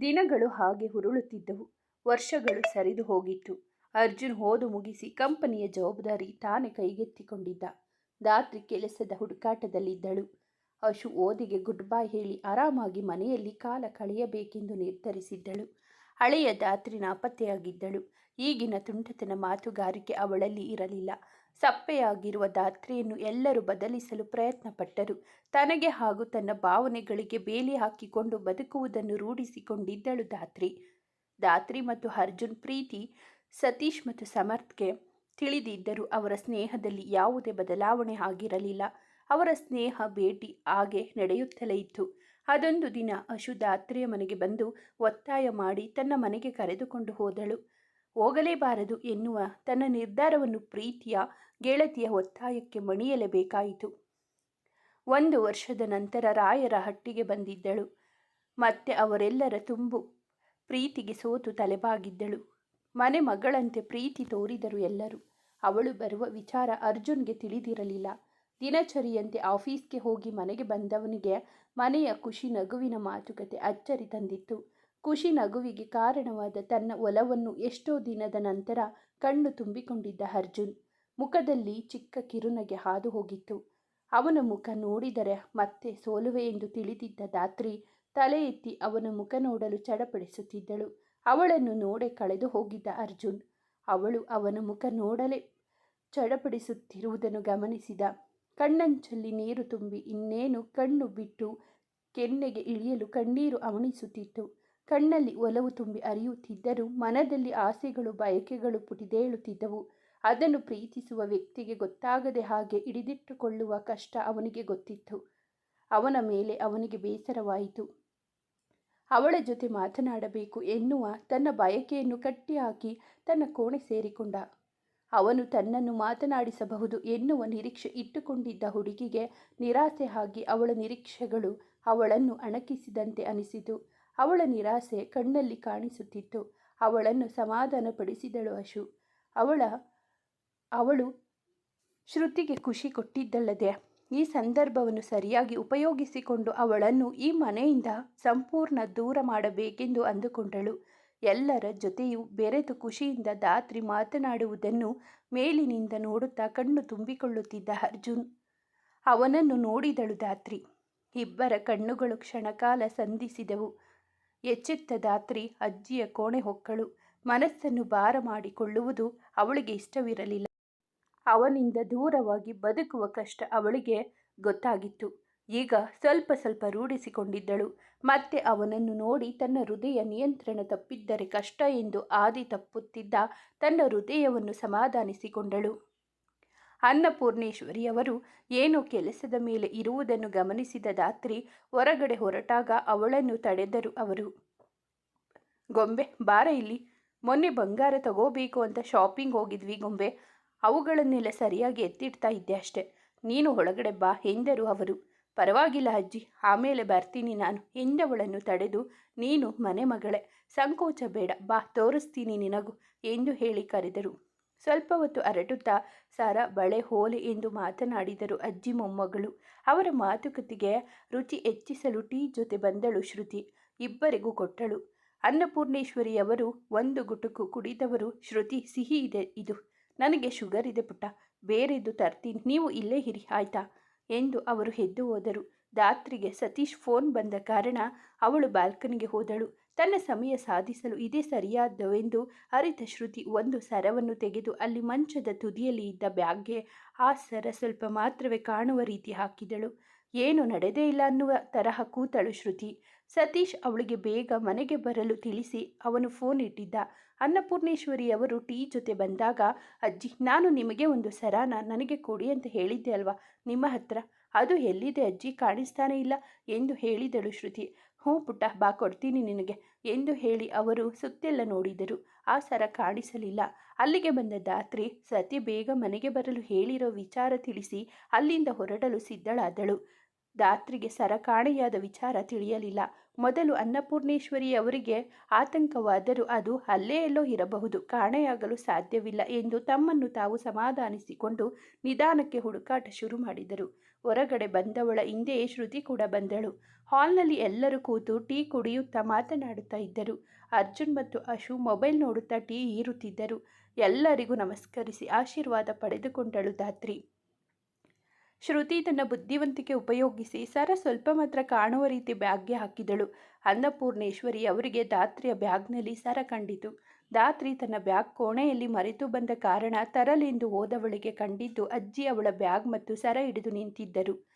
ದಿನಗಳು ಹಾಗೆ ಹುರುಳುತ್ತಿದ್ದವು. ವರ್ಷಗಳು ಸರಿದು ಹೋಗಿತ್ತು. ಅರ್ಜುನ್ ಓದು ಮುಗಿಸಿ ಕಂಪನಿಯ ಜವಾಬ್ದಾರಿ ತಾನೇ ಕೈಗೆತ್ತಿಕೊಂಡಿದ್ದ. ದಾತ್ರಿ ಕೆಲಸದ ಹುಡುಕಾಟದಲ್ಲಿದ್ದಳು. ಅಶು ಓದಿಗೆ ಗುಡ್ ಬೈ ಹೇಳಿ ಆರಾಮಾಗಿ ಮನೆಯಲ್ಲಿ ಕಾಲ ಕಳೆಯಬೇಕೆಂದು ನಿರ್ಧರಿಸಿದ್ದಳು. ಹಳೆಯ ದಾತ್ರಿ ನಾಪತ್ತೆಯಾಗಿದ್ದಳು ಈಗಿನ ತುಂಟತನ ಮಾತುಗಾರಿಕೆ ಅವಳಲ್ಲಿ ಇರಲಿಲ್ಲ. ಸಪ್ಪೆಯಾಗಿರುವ ಧಾತ್ರಿಯನ್ನು ಎಲ್ಲರೂ ಬದಲಿಸಲು ಪ್ರಯತ್ನಪಟ್ಟರು. ತನಗೆ ಹಾಗೂ ತನ್ನ ಭಾವನೆಗಳಿಗೆ ಬೇಲಿ ಹಾಕಿಕೊಂಡು ಬದುಕುವುದನ್ನು ರೂಢಿಸಿಕೊಂಡಿದ್ದಳು ದಾತ್ರಿ ದಾತ್ರಿ ಮತ್ತು ಅರ್ಜುನ್ ಪ್ರೀತಿ, ಸತೀಶ್ ಮತ್ತು ಸಮರ್ಥ್ಗೆ ತಿಳಿದಿದ್ದರೂ ಅವರ ಸ್ನೇಹದಲ್ಲಿ ಯಾವುದೇ ಬದಲಾವಣೆ ಆಗಿರಲಿಲ್ಲ. ಅವರ ಸ್ನೇಹ ಭೇಟಿ ಹಾಗೆ ನಡೆಯುತ್ತಲೇ ಇತ್ತು. ಅದೊಂದು ದಿನ ಅಶು ಧಾತ್ರಿಯ ಮನೆಗೆ ಬಂದು ಒತ್ತಾಯ ಮಾಡಿ ತನ್ನ ಮನೆಗೆ ಕರೆದುಕೊಂಡು ಹೋದಳು. ಹೋಗಲೇಬಾರದು ಎನ್ನುವ ತನ್ನ ನಿರ್ಧಾರವನ್ನು ಪ್ರೀತಿಯ, ಗೆಳತಿಯ ಒತ್ತಾಯಕ್ಕೆ ಮಣಿಯಲೇಬೇಕಾಯಿತು. ಒಂದು ವರ್ಷದ ನಂತರ ರಾಯರ ಹಟ್ಟಿಗೆ ಬಂದಿದ್ದಳು. ಮತ್ತೆ ಅವರೆಲ್ಲರ ತುಂಬು, ಪ್ರೀತಿಗೆ ಸೋತು ತಲೆಬಾಗಿದ್ದಳು. ಮನೆ ಮಗಳಂತೆ ಪ್ರೀತಿ ತೋರಿದರು ಎಲ್ಲರೂ. ಅವಳು ಬರುವ ವಿಚಾರ ಅರ್ಜುನ್ಗೆ ತಿಳಿದಿರಲಿಲ್ಲ. ದಿನಚರಿಯಂತೆ ಆಫೀಸ್ಗೆ ಹೋಗಿ ಮನೆಗೆ ಬಂದವನಿಗೆ ಮನೆಯ ಖುಷಿ ನಗುವಿನ ಮಾತುಕತೆ ಅಚ್ಚರಿ ತಂದಿತ್ತು. ಖುಷಿ ನಗುವಿಗೆ ಕಾರಣವಾದ ತನ್ನ ಒಲವನ್ನು ಎಷ್ಟೋ ದಿನದ ನಂತರ ಕಣ್ಣು ತುಂಬಿಕೊಂಡಿದ್ದ ಅರ್ಜುನ್. ಮುಖದಲ್ಲಿ ಚಿಕ್ಕ ಕಿರುನಗೆ ಹಾದು ಹೋಗಿತ್ತು. ಅವನ ಮುಖ ನೋಡಿದರೆ ಮತ್ತೆ ಸೋಲುವೆ ಎಂದು ತಿಳಿದಿದ್ದ ದಾತ್ರಿ ತಲೆ ಎತ್ತಿ ಅವನ ಮುಖ ನೋಡಲು ಚಡಪಡಿಸುತ್ತಿದ್ದಳು. ಅವಳನ್ನು ನೋಡೆ ಕಳೆದು ಹೋಗಿದ್ದ ಅರ್ಜುನ್. ಅವಳು ಅವನ ಮುಖ ನೋಡಲೇ ಚಡಪಡಿಸುತ್ತಿರುವುದನ್ನು ಗಮನಿಸಿದ. ಕಣ್ಣಂಚಲ್ಲಿ ನೀರು ತುಂಬಿ ಇನ್ನೇನು ಕಣ್ಣು ಬಿಟ್ಟು ಕೆನ್ನೆಗೆ ಇಳಿಯಲು ಕಣ್ಣೀರು ಅವಣಿಸುತ್ತಿತ್ತು. ಕಣ್ಣಲ್ಲಿ ಒಲವು ತುಂಬಿ ಅರಿಯುತ್ತಿದ್ದರೂ ಮನದಲ್ಲಿ ಆಸೆಗಳು, ಬಯಕೆಗಳು ಪುಟಿದೇಳುತ್ತಿದ್ದವು. ಅದನ್ನು ಪ್ರೀತಿಸುವ ವ್ಯಕ್ತಿಗೆ ಗೊತ್ತಾಗದೆ ಹಾಗೆ ಹಿಡಿದಿಟ್ಟುಕೊಳ್ಳುವ ಕಷ್ಟ ಅವನಿಗೆ ಗೊತ್ತಿತ್ತು. ಅವನ ಮೇಲೆ ಅವನಿಗೆ ಬೇಸರವಾಯಿತು. ಅವಳ ಜೊತೆ ಮಾತನಾಡಬೇಕು ಎನ್ನುವ ತನ್ನ ಬಯಕೆಯನ್ನು ಕಟ್ಟಿಹಾಕಿ ತನ್ನ ಕೋಣೆ ಸೇರಿಕೊಂಡ. ಅವನು ತನ್ನನ್ನು ಮಾತನಾಡಿಸಬಹುದು ಎನ್ನುವ ನಿರೀಕ್ಷೆ ಇಟ್ಟುಕೊಂಡಿದ್ದ ಹುಡುಗಿಗೆ ನಿರಾಸೆ ಆಗಿ ಅವಳ ನಿರೀಕ್ಷೆಗಳು ಅವಳನ್ನು ಅಣಕಿಸಿದಂತೆ ಅನಿಸಿತು. ಅವಳ ನಿರಾಸೆ ಕಣ್ಣಲ್ಲಿ ಕಾಣಿಸುತ್ತಿತ್ತು. ಅವಳನ್ನು ಸಮಾಧಾನಪಡಿಸಿದಳು ಅಶು. ಅವಳ, ಅವಳು ಶ್ರುತಿಗೆ ಖುಷಿ ಕೊಟ್ಟಿದ್ದಲ್ಲದೆ ಈ ಸಂದರ್ಭವನ್ನು ಸರಿಯಾಗಿ ಉಪಯೋಗಿಸಿಕೊಂಡು ಅವಳನ್ನು ಈ ಮನೆಯಿಂದ ಸಂಪೂರ್ಣ ದೂರ ಮಾಡಬೇಕೆಂದು ಅಂದುಕೊಂಡಳು. ಎಲ್ಲರ ಜೊತೆಯೂ ಬೆರೆತು ಖುಷಿಯಿಂದ ದಾತ್ರಿ ಮಾತನಾಡುವುದನ್ನು ಮೇಲಿನಿಂದ ನೋಡುತ್ತಾ ಕಣ್ಣು ತುಂಬಿಕೊಳ್ಳುತ್ತಿದ್ದ ಅರ್ಜುನ್. ಅವನನ್ನು ನೋಡಿದಳು ದಾತ್ರಿ ಇಬ್ಬರ ಕಣ್ಣುಗಳು ಕ್ಷಣಕಾಲ ಸಂಧಿಸಿದವು. ಎಚ್ಚೆತ್ತ ದಾತ್ರಿ ಅಜ್ಜಿಯ ಕೋಣೆ ಹೊಕ್ಕಳು. ಮನಸ್ಸನ್ನು ಭಾರ ಮಾಡಿಕೊಳ್ಳುವುದು ಅವಳಿಗೆ ಇಷ್ಟವಿರಲಿಲ್ಲ. ಅವನಿಂದ ದೂರವಾಗಿ ಬದುಕುವ ಕಷ್ಟ ಅವಳಿಗೆ ಗೊತ್ತಾಗಿತ್ತು. ಈಗ ಸ್ವಲ್ಪ ಸ್ವಲ್ಪ ರೂಢಿಸಿಕೊಂಡಿದ್ದಳು. ಮತ್ತೆ ಅವನನ್ನು ನೋಡಿ ತನ್ನ ಹೃದಯ ನಿಯಂತ್ರಣ ತಪ್ಪಿದ್ದರೆ ಕಷ್ಟ ಎಂದು ಆದಿ ತಪ್ಪುತ್ತಿದ್ದ ತನ್ನ ಹೃದಯವನ್ನು ಸಮಾಧಾನಿಸಿಕೊಂಡಳು. ಅನ್ನಪೂರ್ಣೇಶ್ವರಿಯವರು ಏನು ಕೆಲಸದ ಮೇಲೆ ಇರುವುದನ್ನು ಗಮನಿಸಿದ ದಾತ್ರಿ ಹೊರಗಡೆ ಹೊರಟಾಗ ಅವಳನ್ನು ತಡೆದರು ಅವರು. ಗೊಂಬೆ, ಬಾರ ಇಲ್ಲಿ. ಮೊನ್ನೆ ಬಂಗಾರ ತಗೋಬೇಕು ಅಂತ ಶಾಪಿಂಗ್ ಹೋಗಿದ್ವಿ ಗೊಂಬೆ. ಅವುಗಳನ್ನೆಲ್ಲ ಸರಿಯಾಗಿ ಎತ್ತಿಡ್ತಾ ಇದ್ದೆ ಅಷ್ಟೆ. ನೀನು ಒಳಗಡೆ ಬಾ, ಎಂದರು ಅವರು. ಪರವಾಗಿಲ್ಲ ಅಜ್ಜಿ, ಆಮೇಲೆ ಬರ್ತೀನಿ ನಾನು, ಎಂದವಳನ್ನು ತಡೆದು, ನೀನು ಮನೆ ಮಗಳೇ, ಸಂಕೋಚ ಬೇಡ, ಬಾ, ತೋರಿಸ್ತೀನಿ ನಿನಗೂ, ಎಂದು ಹೇಳಿ ಕರೆದರು. ಸ್ವಲ್ಪ ಹೊತ್ತು ಅರಟುತ್ತಾ ಸರ ಬಳೆ ಹೋಲೆ ಎಂದು ಮಾತನಾಡಿದರು ಅಜ್ಜಿ ಮೊಮ್ಮಗಳು. ಅವರ ಮಾತುಕತೆಗೆ ರುಚಿ ಹೆಚ್ಚಿಸಲು ಟೀ ಜೊತೆ ಬಂದಳು ಶ್ರುತಿ. ಇಬ್ಬರಿಗೂ ಕೊಟ್ಟಳು. ಅನ್ನಪೂರ್ಣೇಶ್ವರಿಯವರು ಒಂದು ಗುಟುಕು ಕುಡಿದವರು ಶ್ರುತಿ. ಸಿಹಿ ಇದೆ ಇದು. ನನಗೆ ಶುಗರ್ ಇದೆ ಪುಟ್ಟ. ಬೇರೆದ್ದು ತರ್ತೀನಿ. ನೀವು ಇಲ್ಲೇ ಇರಿ, ಆಯ್ತಾ? ಎಂದು ಅವರು ಎದ್ದು ಹೋದರು. ದಾತ್ರಿಗೆ ಸತೀಶ್ ಫೋನ್ ಬಂದ ಕಾರಣ ಅವಳು ಬಾಲ್ಕನಿಗೆ ಹೋದಳು. ತನ್ನ ಸಮಯ ಸಾಧಿಸಲು ಇದೇ ಸರಿಯಾದವೆಂದು ಅರಿತ ಶ್ರುತಿ ಒಂದು ಸರವನ್ನು ತೆಗೆದು ಅಲ್ಲಿ ಮಂಚದ ತುದಿಯಲ್ಲಿ ಇದ್ದ ಬ್ಯಾಗ್ಗೆ ಆ ಸರ ಸ್ವಲ್ಪ ಮಾತ್ರವೇ ಕಾಣುವ ರೀತಿ ಹಾಕಿದಳು. ಏನು ನಡೆದೇ ಇಲ್ಲ ಅನ್ನುವ ತರಹ ಕೂತಳು ಶ್ರುತಿ. ಸತೀಶ್ ಅವಳಿಗೆ ಬೇಗ ಮನೆಗೆ ಬರಲು ತಿಳಿಸಿ ಅವನು ಫೋನ್ ಇಟ್ಟಿದ್ದ. ಅನ್ನಪೂರ್ಣೇಶ್ವರಿ ಅವರು ಟೀ ಜೊತೆ ಬಂದಾಗ, ಅಜ್ಜಿ, ನಾನು ನಿಮಗೆ ಒಂದು ಸರಾನ ನನಗೆ ಕೊಡಿ ಅಂತ ಹೇಳಿದ್ದೆ ಅಲ್ವಾ? ನಿಮ್ಮ ಹತ್ರ? ಅದು ಎಲ್ಲಿದೆ ಅಜ್ಜಿ? ಕಾಣಿಸ್ತಾನೇ ಇಲ್ಲ, ಎಂದು ಹೇಳಿದಳು ಶ್ರುತಿ. ಹ್ಞೂ ಪುಟ್ಟ ಬಾ ಕೊಡ್ತೀನಿ ನಿನಗೆ ಎಂದು ಹೇಳಿ ಅವರು ಸುತ್ತೆಲ್ಲ ನೋಡಿದರು. ಆ ಸರ ಕಾಣಿಸಲಿಲ್ಲ. ಅಲ್ಲಿಗೆ ಬಂದ ದಾತ್ರಿ ಸತಿ ಬೇಗ ಮನೆಗೆ ಬರಲು ಹೇಳಿರೋ ವಿಚಾರ ತಿಳಿಸಿ ಅಲ್ಲಿಂದ ಹೊರಡಲು ಸಿದ್ಧಳಾದಳು. ದಾತ್ರಿಗೆ ಸರ ಕಾಣೆಯಾದ ವಿಚಾರ ತಿಳಿಯಲಿಲ್ಲ. ಮೊದಲು ಅನ್ನಪೂರ್ಣೇಶ್ವರಿ ಅವರಿಗೆ ಆತಂಕವಾದರೂ ಅದು ಅಲ್ಲೇ ಎಲ್ಲೋ ಇರಬಹುದು. ಕಾಣೆಯಾಗಲು ಸಾಧ್ಯವಿಲ್ಲ ಎಂದು ತಮ್ಮನ್ನು ತಾವು ಸಮಾಧಾನಿಸಿಕೊಂಡು ನಿಧಾನಕ್ಕೆ ಹುಡುಕಾಟ ಶುರು ಮಾಡಿದರು. ಹೊರಗಡೆ ಬಂದವಳ ಹಿಂದೆಯೇ ಶ್ರುತಿ ಕೂಡ ಬಂದಳು. ಹಾಲ್ನಲ್ಲಿ ಎಲ್ಲರೂ ಕೂತು ಟೀ ಕುಡಿಯುತ್ತಾ ಮಾತನಾಡುತ್ತಾ ಇದ್ದರು. ಅರ್ಜುನ್ ಮತ್ತು ಅಶು ಮೊಬೈಲ್ ನೋಡುತ್ತಾ ಟೀ ಈರುತ್ತಿದ್ದರು ಎಲ್ಲರಿಗೂ ನಮಸ್ಕರಿಸಿ ಆಶೀರ್ವಾದ ಪಡೆದುಕೊಂಡಳು ಧಾತ್ರಿ. ಶ್ರುತಿ ತನ್ನ ಬುದ್ಧಿವಂತಿಕೆ ಉಪಯೋಗಿಸಿ ಸರ ಸ್ವಲ್ಪ ಮಾತ್ರ ಕಾಣುವ ರೀತಿ ಬ್ಯಾಗ್ಗೆ ಹಾಕಿದಳು. ಅನ್ನಪೂರ್ಣೇಶ್ವರಿ ಅವರಿಗೆ ದಾತ್ರಿಯ ಬ್ಯಾಗ್ನಲ್ಲಿ ಸರ ಕಂಡಿತು. ದಾತ್ರಿ ತನ್ನ ಬ್ಯಾಗ್ ಕೋಣೆಯಲ್ಲಿ ಮರೆತು ಬಂದ ಕಾರಣ ತರಲೆಂದು ಹೋದವಳಿಗೆ ಕಂಡಿದ್ದು ಅಜ್ಜಿ ಅವಳ ಬ್ಯಾಗ್ ಮತ್ತು ಸರ ಹಿಡಿದು ನಿಂತಿದ್ದರು.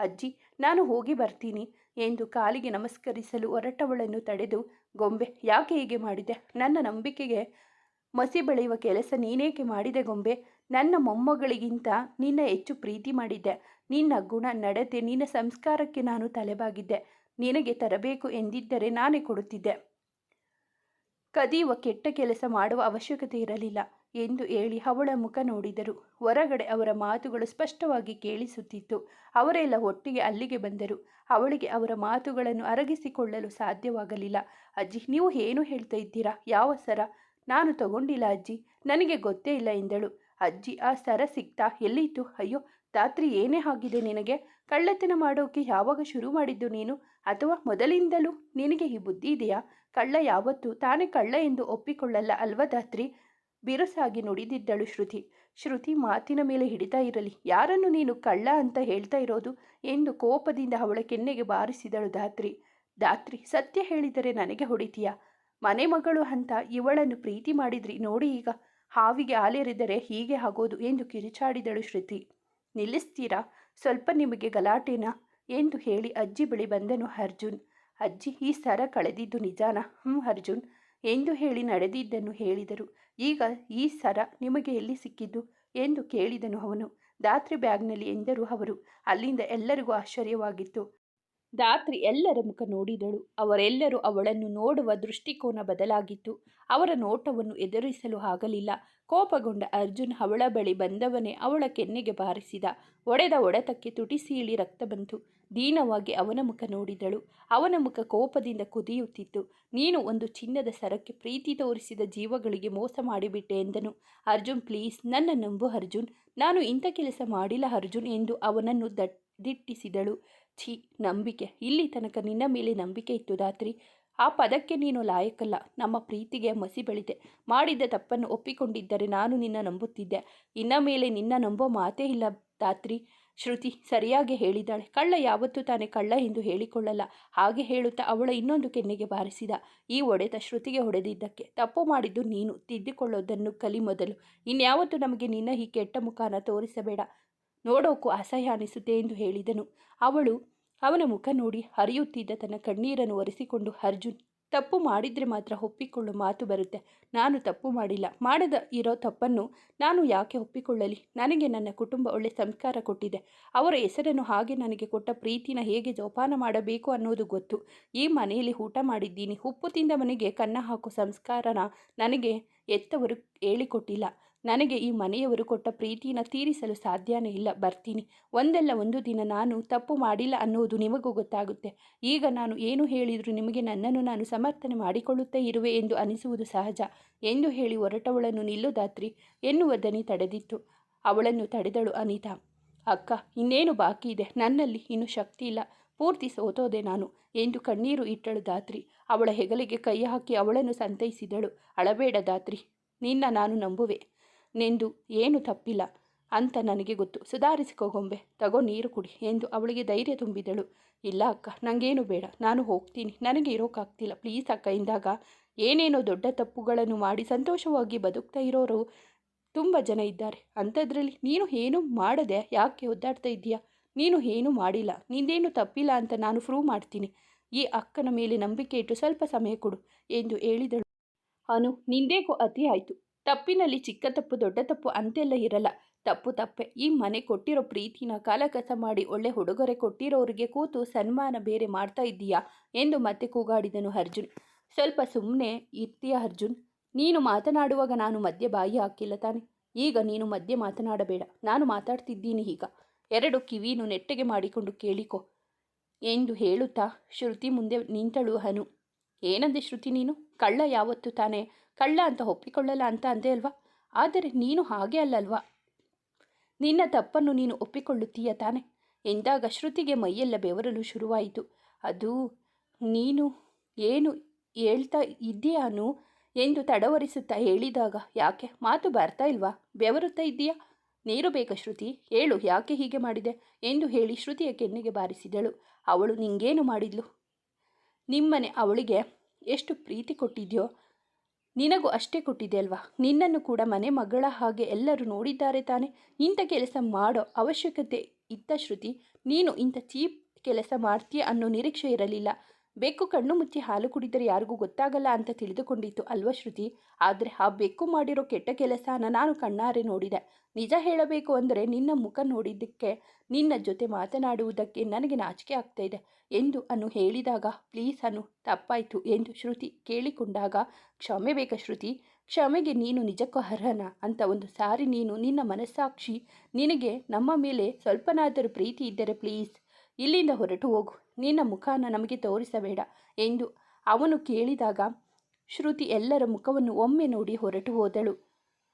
ಅಜ್ಜಿ, ನಾನು ಹೋಗಿ ಬರ್ತೀನಿ ಎಂದು ಕಾಲಿಗೆ ನಮಸ್ಕರಿಸಲು ಹೊರಟವಳನ್ನು ತಡೆದು, ಗೊಂಬೆ, ಯಾಕೆ ಹೀಗೆ ಮಾಡಿದೆ? ನನ್ನ ನಂಬಿಕೆಗೆ ಮಸಿ ಬೆಳೆಯುವ ಕೆಲಸ ನೀನೇಕೆ ಮಾಡಿದೆ ಗೊಂಬೆ? ನನ್ನ ಮೊಮ್ಮಗಳಿಗಿಂತ ನಿನ್ನ ಹೆಚ್ಚು ಪ್ರೀತಿ ಮಾಡಿದ್ದೆ. ನಿನ್ನ ಗುಣ, ನಡತೆ, ನಿನ್ನ ಸಂಸ್ಕಾರಕ್ಕೆ ನಾನು ತಲೆಬಾಗಿದ್ದೆ. ನಿನಗೆ ತರಬೇಕು ಎಂದಿದ್ದರೆ ನಾನೇ ಕೊಡುತ್ತಿದ್ದೆ. ಕದಿಯುವ ಕೆಟ್ಟ ಕೆಲಸ ಮಾಡುವ ಅವಶ್ಯಕತೆ ಇರಲಿಲ್ಲ ಎಂದು ಹೇಳಿ ಅವಳ ಮುಖ ನೋಡಿದರು. ಹೊರಗಡೆ ಅವರ ಮಾತುಗಳು ಸ್ಪಷ್ಟವಾಗಿ ಕೇಳಿಸುತ್ತಿತ್ತು. ಅವರೆಲ್ಲ ಒಟ್ಟಿಗೆ ಅಲ್ಲಿಗೆ ಬಂದರು. ಅವಳಿಗೆ ಅವರ ಮಾತುಗಳನ್ನು ಅರಗಿಸಿಕೊಳ್ಳಲು ಸಾಧ್ಯವಾಗಲಿಲ್ಲ. ಅಜ್ಜಿ, ನೀವು ಏನು ಹೇಳ್ತಾ ಇದ್ದೀರಾ? ಯಾವ ಸರ? ನಾನು ತಗೊಂಡಿಲ್ಲ ಅಜ್ಜಿ. ನನಗೆ ಗೊತ್ತೇ ಇಲ್ಲ ಎಂದಳು. ಅಜ್ಜಿ, ಆ ಸರ ಸಿಕ್ತಾ ಎಲ್ಲಿತ್ತು? ಅಯ್ಯೋ, ರಾತ್ರಿ ಏನೇ ಆಗಿದೆ ನಿನಗೆ? ಕಳ್ಳತನ ಮಾಡೋಕೆ ಯಾವಾಗ ಶುರು ಮಾಡಿದ್ದು ನೀನು? ಅಥವಾ ಮೊದಲಿಂದಲೂ ನಿನಗೆ ಈ ಬುದ್ಧಿ ಇದೆಯಾ? ಕಳ್ಳ ಯಾವತ್ತೂ ತಾನೇ ಕಳ್ಳ ಎಂದು ಒಪ್ಪಿಕೊಳ್ಳಲ್ಲ ಅಲ್ವದಾತ್ರಿ ಬಿರುಸಾಗಿ ನುಡಿದಿದ್ದಳು ಶ್ರುತಿ. ಶ್ರುತಿ ಮಾತಿನ ಮೇಲೆ ಹಿಡಿತಾ ಇರಲಿ. ಯಾರನ್ನು ನೀನು ಕಳ್ಳ ಅಂತ ಹೇಳ್ತಾ ಇರೋದು ಎಂದು ಕೋಪದಿಂದ ಅವಳ ಕೆನ್ನೆಗೆ ಬಾರಿಸಿದಳು ದಾತ್ರಿ ದಾತ್ರಿ ಸತ್ಯ ಹೇಳಿದರೆ ನನಗೆ ಹೊಡಿತೀಯ? ಮನೆ ಮಗಳು ಅಂತ ಇವಳನ್ನು ಪ್ರೀತಿ ಮಾಡಿದ್ರಿ ನೋಡಿ ಈಗ. ಹಾವಿಗೆ ಆಲೆರಿದರೆ ಹೀಗೆ ಆಗೋದು ಎಂದು ಕಿರುಚಾಡಿದಳು ಶ್ರುತಿ. ನಿಲ್ಲಿಸ್ತೀರಾ? ಸ್ವಲ್ಪ ನಿಮಗೆ ಗಲಾಟೆನಾ? ಎಂದು ಹೇಳಿ ಅಜ್ಜಿ ಬಳಿ ಬಂದನು ಅರ್ಜುನ್. ಅಜ್ಜಿ ಈ ಸರ ಕಳೆದಿದ್ದು ನಿಜಾನ? ಹ್ಞೂ ಅರ್ಜುನ್. ಎಂದು ಹೇಳಿ ನಡೆದಿದ್ದನ್ನು ಹೇಳಿದರು. ಈಗ ಈ ಸರ ನಿಮಗೆ ಎಲ್ಲಿ ಸಿಕ್ಕಿದ್ದು? ಎಂದು ಕೇಳಿದನು ಅವನು. ದಾತ್ರಿ ಬ್ಯಾಗ್ನಲ್ಲಿ ಎಂದರು ಅವರು. ಅಲ್ಲಿಂದ ಎಲ್ಲರಿಗೂ ಆಶ್ಚರ್ಯವಾಗಿತ್ತು. ದಾತ್ರಿ ಎಲ್ಲರ ಮುಖ ನೋಡಿದಳು. ಅವರೆಲ್ಲರೂ ಅವಳನ್ನು ನೋಡುವ ದೃಷ್ಟಿಕೋನ ಬದಲಾಗಿತ್ತು. ಅವರ ನೋಟವನ್ನು ಎದುರಿಸಲು ಆಗಲಿಲ್ಲ. ಕೋಪಗೊಂಡ ಅರ್ಜುನ್ ಅವಳ ಬಳಿ ಬಂದವನೇ ಅವಳ ಕೆನ್ನೆಗೆ ಬಾರಿಸಿದ. ಒಡೆದ ಒಡೆತಕ್ಕೆ ತುಟಿ ಸೀಳಿ ರಕ್ತ ಬಂತು. ದೀನವಾಗಿ ಅವನ ಮುಖ ನೋಡಿದಳು. ಅವನ ಮುಖ ಕೋಪದಿಂದ ಕುದಿಯುತ್ತಿತ್ತು. ನೀನು ಒಂದು ಚಿನ್ನದ ಸರಕ್ಕೆ ಪ್ರೀತಿ ತೋರಿಸಿದ ಜೀವಗಳಿಗೆ ಮೋಸ ಮಾಡಿಬಿಟ್ಟೆ ಎಂದನು. ಅರ್ಜುನ್, ಪ್ಲೀಸ್, ನನ್ನ ನಂಬು ಅರ್ಜುನ್. ನಾನು ಇಂಥ ಕೆಲಸ ಮಾಡಿಲ್ಲ ಅರ್ಜುನ್ ಎಂದು ಅವನನ್ನು ದಟ್ ದಿಟ್ಟಿಸಿದಳು ಛೀ, ನಂಬಿಕೆ. ಇಲ್ಲಿ ತನಕ ನಿನ್ನ ಮೇಲೆ ನಂಬಿಕೆ ಇತ್ತು ದಾತ್ರಿ ಆ ಪದಕ್ಕೆ ನೀನು ಲಾಯಕಲ್ಲ. ನಮ್ಮ ಪ್ರೀತಿಗೆ ಮಸಿ ಬೆಳಿದೆ. ಮಾಡಿದ್ದ ತಪ್ಪನ್ನು ಒಪ್ಪಿಕೊಂಡಿದ್ದರೆ ನಾನು ನಿನ್ನ ನಂಬುತ್ತಿದ್ದೆ. ಇನ್ನ ಮೇಲೆ ನಿನ್ನ ನಂಬೋ ಮಾತೇ ಇಲ್ಲ ದಾತ್ರಿ ಶ್ರುತಿ ಸರಿಯಾಗಿ ಹೇಳಿದಾಳೆ. ಕಳ್ಳ ಯಾವತ್ತೂ ತಾನೇ ಕಳ್ಳ ಎಂದು ಹೇಳಿಕೊಳ್ಳಲ್ಲ. ಹಾಗೆ ಹೇಳುತ್ತಾ ಅವಳ ಇನ್ನೊಂದು ಕೆನ್ನೆಗೆ ಬಾರಿಸಿದ. ಈ ಒಡೆತ ಶ್ರುತಿಗೆ ಹೊಡೆದಿದ್ದಕ್ಕೆ. ತಪ್ಪು ಮಾಡಿದ್ದು ನೀನು. ತಿದ್ದಿಕೊಳ್ಳೋದನ್ನು ಕಲಿ ಮೊದಲು. ಇನ್ಯಾವತ್ತೂ ನಮಗೆ ನಿನ್ನ ಈ ಕೆಟ್ಟ ಮುಖಾನ ತೋರಿಸಬೇಡ. ನೋಡೋಕು ಅಸಹ್ಯ ಅನಿಸುತ್ತೆ ಎಂದು ಹೇಳಿದನು. ಅವಳು ಅವನ ಮುಖ ನೋಡಿ ಹರಿಯುತ್ತಿದ್ದ ತನ್ನ ಕಣ್ಣೀರನ್ನು ಒರೆಸಿಕೊಂಡು, ಅರ್ಜುನ್, ತಪ್ಪು ಮಾಡಿದರೆ ಮಾತ್ರ ಒಪ್ಪಿಕೊಳ್ಳೋ ಮಾತು ಬರುತ್ತೆ. ನಾನು ತಪ್ಪು ಮಾಡಿಲ್ಲ. ಮಾಡದ ಇರೋ ತಪ್ಪನ್ನು ನಾನು ಯಾಕೆ ಒಪ್ಪಿಕೊಳ್ಳಲಿ? ನನಗೆ ನನ್ನ ಕುಟುಂಬ ಒಳ್ಳೆ ಸಂಸ್ಕಾರ ಕೊಟ್ಟಿದೆ. ಅವರ ಹೆಸರನ್ನು ಹಾಗೆ ನನಗೆ ಕೊಟ್ಟ ಪ್ರೀತಿನ ಹೇಗೆ ಜೋಪಾನ ಮಾಡಬೇಕು ಅನ್ನೋದು ಗೊತ್ತು. ಈ ಮನೆಯಲ್ಲಿ ಊಟ ಮಾಡಿದ್ದೀನಿ. ಉಪ್ಪು ತಿಂದ ಮನೆಗೆ ಕನ್ನ ಹಾಕೋ ಸಂಸ್ಕಾರನ ನನಗೆ ಎತ್ತವರು ಹೇಳಿಕೊಟ್ಟಿಲ್ಲ. ನನಗೆ ಈ ಮನೆಯವರು ಕೊಟ್ಟ ಪ್ರೀತಿನ ತೀರಿಸಲು ಸಾಧ್ಯನೇ ಇಲ್ಲ, ಬರ್ತೀನಿ. ಒಂದಲ್ಲ ಒಂದು ದಿನ ನಾನು ತಪ್ಪು ಮಾಡಿಲ್ಲ ಅನ್ನೋದು ನಿಮಗೂ ಗೊತ್ತಾಗುತ್ತೆ. ಈಗ ನಾನು ಏನು ಹೇಳಿದರೂ ನಿಮಗೆ ನನ್ನನ್ನು ನಾನು ಸಮರ್ಥನೆ ಮಾಡಿಕೊಳ್ಳುತ್ತೇ ಇರುವೆ ಎಂದು ಅನಿಸುವುದು ಸಹಜ. ಎಂದು ಹೇಳಿ ಹೊರಟವಳನ್ನು ನಿಲ್ಲುದಾತ್ರಿ. ಎನ್ನುವ ದನಿ ತಡೆದಿತ್ತು. ಅವಳನ್ನು ತಡೆದಳು ಅನಿತಾ. ಅಕ್ಕ, ಇನ್ನೇನು ಬಾಕಿ ಇದೆ? ನನ್ನಲ್ಲಿ ಇನ್ನು ಶಕ್ತಿ ಇಲ್ಲ. ಪೂರ್ತಿ ಸೋತೋದೆ ನಾನು ಎಂದು ಕಣ್ಣೀರು ಇಟ್ಟಳು ದಾತ್ರಿ. ಅವಳ ಹೆಗಲಿಗೆ ಕೈ ಹಾಕಿ ಅವಳನ್ನು ಸಂತೈಸಿದಳು. ಅಳಬೇಡ ದಾತ್ರಿ, ನಿನ್ನ ನಾನು ನಂಬುವೆ. ನೆಂದು ಏನು ತಪ್ಪಿಲ್ಲ ಅಂತ ನನಗೆ ಗೊತ್ತು. ಸುಧಾರಿಸಿಕೋ ಗೊಂಬೆ. ತಗೋ ನೀರು ಕುಡಿ ಎಂದು ಅವಳಿಗೆ ಧೈರ್ಯ ತುಂಬಿದಳು. ಇಲ್ಲ ಅಕ್ಕ ನನಗೇನು ಬೇಡ. ನಾನು ಹೋಗ್ತೀನಿ. ನನಗೆ ಇರೋಕ್ಕಾಗ್ತಿಲ್ಲ ಪ್ಲೀಸ್ ಅಕ್ಕ, ಇಂದಾಗ ಏನೇನೋ ದೊಡ್ಡ ತಪ್ಪುಗಳನ್ನು ಮಾಡಿ ಸಂತೋಷವಾಗಿ ಬದುಕ್ತಾ ಇರೋರು ತುಂಬ ಜನ ಇದ್ದಾರೆ. ಅಂಥದ್ರಲ್ಲಿ ನೀನು ಏನು ಮಾಡದೆ ಯಾಕೆ ಒದ್ದಾಡ್ತಾ ಇದ್ದೀಯಾ? ನೀನು ಏನೂ ಮಾಡಿಲ್ಲ? ನಿಂದೇನು ತಪ್ಪಿಲ್ಲ ಅಂತ ನಾನು ಪ್ರೂವ್ ಮಾಡ್ತೀನಿ. ಈ ಅಕ್ಕನ ಮೇಲೆ ನಂಬಿಕೆ ಇಟ್ಟು ಸ್ವಲ್ಪ ಸಮಯ ಕೊಡು ಎಂದು ಹೇಳಿದಳು. ಅನು ನಿಂದೇಗೂ ಅತಿ ಆಯಿತು. ತಪ್ಪಿನಲ್ಲಿ ಚಿಕ್ಕ ತಪ್ಪು, ದೊಡ್ಡ ತಪ್ಪು ಅಂತೆಲ್ಲ ಇರಲ್ಲ. ತಪ್ಪು ತಪ್ಪೆ. ಈ ಮನೆ ಕೊಟ್ಟಿರೋ ಪ್ರೀತಿನ ಕಾಲಕಸ ಮಾಡಿ ಒಳ್ಳೆ ಹುಡುಗರೆ ಕೊಟ್ಟಿರೋರಿಗೆ ಕೂತು ಸನ್ಮಾನ ಬೇರೆ ಮಾಡ್ತಾ ಇದ್ದೀಯಾ ಎಂದು ಮತ್ತೆ ಕೂಗಾಡಿದನು ಅರ್ಜುನ್. ಸ್ವಲ್ಪ ಸುಮ್ಮನೆ ಇರ್ತೀಯ ಅರ್ಜುನ್? ನೀನು ಮಾತನಾಡುವಾಗ ನಾನು ಮಧ್ಯೆ ಬಾಯಿ ಹಾಕಿಲ್ಲ ತಾನೆ. ಈಗ ನೀನು ಮಧ್ಯೆ ಮಾತನಾಡಬೇಡ. ನಾನು ಮಾತಾಡ್ತಿದ್ದೀನಿ ಈಗ. ಎರಡು ಕಿವಿನು ನೆಟ್ಟಗೆ ಮಾಡಿಕೊಂಡು ಕೇಳಿಕೊ ಎಂದು ಹೇಳುತ್ತಾ ಶ್ರುತಿ ಮುಂದೆ ನಿಂತಳು ಹನು ಏನಂದೆ ಶ್ರುತಿ ನೀನು? ಕಳ್ಳ ಯಾವತ್ತು ತಾನೇ? ಕಳ್ಳ ಅಂತ ಒಪ್ಪಿಕೊಳ್ಳಲ್ಲ ಅಂತ ಅಂದೆ ಅಲ್ವಾ? ಆದರೆ ನೀನು ಹಾಗೆ ಅಲ್ಲಲ್ವಾ? ನಿನ್ನ ತಪ್ಪನ್ನು ನೀನು ಒಪ್ಪಿಕೊಳ್ಳುತ್ತೀಯ ತಾನೆ? ಎಂದಾಗ ಶ್ರುತಿಗೆ ಮೈಯೆಲ್ಲ ಬೆವರಲು ಶುರುವಾಯಿತು. ಅದು ನೀನು ಏನು ಹೇಳ್ತಾ ಇದ್ದೀಯಾನು ಎಂದು ತಡವರಿಸುತ್ತಾ ಹೇಳಿದಾಗ, ಯಾಕೆ? ಮಾತು ಬರ್ತಾ ಇಲ್ವಾ? ಬೆವರುತ್ತಾ ಇದ್ದೀಯಾ? ನೀರು ಬೇಕಾ ಶ್ರುತಿ? ಹೇಳು, ಯಾಕೆ ಹೀಗೆ ಮಾಡಿದೆ? ಎಂದು ಹೇಳಿ ಶ್ರುತಿಯ ಕೆನ್ನೆಗೆ ಬಾರಿಸಿದಳು. ಅವಳು, ನಿಂಗೇನು ಮಾಡಿದ್ಲು? ನಿಮ್ಮನೆ ಅವಳಿಗೆ ಎಷ್ಟು ಪ್ರೀತಿ ಕೊಟ್ಟಿದ್ಯೋ ನಿನಗೂ ಅಷ್ಟೇ ಕೊಟ್ಟಿದೆ ಅಲ್ವಾ? ನಿನ್ನನ್ನು ಕೂಡ ಮನೆ ಮಗಳ ಹಾಗೆ ಎಲ್ಲರೂ ನೋಡಿದ್ದಾರೆ ತಾನೆ. ಇಂಥ ಕೆಲಸ ಮಾಡೋ ಅವಶ್ಯಕತೆ ಇತ್ತ ಶ್ರುತಿ. ನೀನು ಇಂಥ ಚೀಪ್ ಕೆಲಸ ಮಾಡ್ತೀಯ ಅನ್ನೋ ನಿರೀಕ್ಷೆ ಇರಲಿಲ್ಲ. ಬೆಕ್ಕು ಕಣ್ಣು ಮುಚ್ಚಿ ಹಾಲು ಕುಡಿದರೆ ಯಾರಿಗೂ ಗೊತ್ತಾಗಲ್ಲ ಅಂತ ತಿಳಿದುಕೊಂಡಿತ್ತು ಅಲ್ವಾ ಶ್ರುತಿ. ಆದರೆ ಆ ಬೆಕ್ಕು ಮಾಡಿರೋ ಕೆಟ್ಟ ಕೆಲಸನ ನಾನು ಕಣ್ಣಾರೆ ನೋಡಿದೆ. ನಿಜ ಹೇಳಬೇಕು ಅಂದರೆ ನಿನ್ನ ಮುಖ ನೋಡಿದ್ದಕ್ಕೆ, ನಿನ್ನ ಜೊತೆ ಮಾತನಾಡುವುದಕ್ಕೆ ನನಗೆ ನಾಚಿಕೆ ಆಗ್ತಾ ಇದೆ ಎಂದು ಅನು ಹೇಳಿದಾಗ, ಪ್ಲೀಸ್ ಅನು, ತಪ್ಪಾಯಿತು ಎಂದು ಶ್ರುತಿ ಕೇಳಿಕೊಂಡಾಗ, ಕ್ಷಮೆ ಬೇಕ ಶ್ರುತಿ? ಕ್ಷಮೆಗೆ ನೀನು ನಿಜಕ್ಕೂ ಅರ್ಹನ ಅಂತ ಒಂದು ಸಾರಿ ನೀನು ನಿನ್ನ ಮನಸ್ಸಾಕ್ಷಿ, ನಿನಗೆ ನಮ್ಮ ಮೇಲೆ ಸ್ವಲ್ಪನಾದರೂ ಪ್ರೀತಿ ಇದ್ದರೆ ಪ್ಲೀಸ್. ಇಲ್ಲಿಂದ ಹೊರಟು ಹೋಗು. ನಿನ್ನ ಮುಖಾನ ನಮಗೆ ತೋರಿಸಬೇಡ ಎಂದು ಅವನು ಕೇಳಿದಾಗ ಶ್ರುತಿ ಎಲ್ಲರ ಮುಖವನ್ನು ಒಮ್ಮೆ ನೋಡಿ ಹೊರಟು ಹೋದಳು.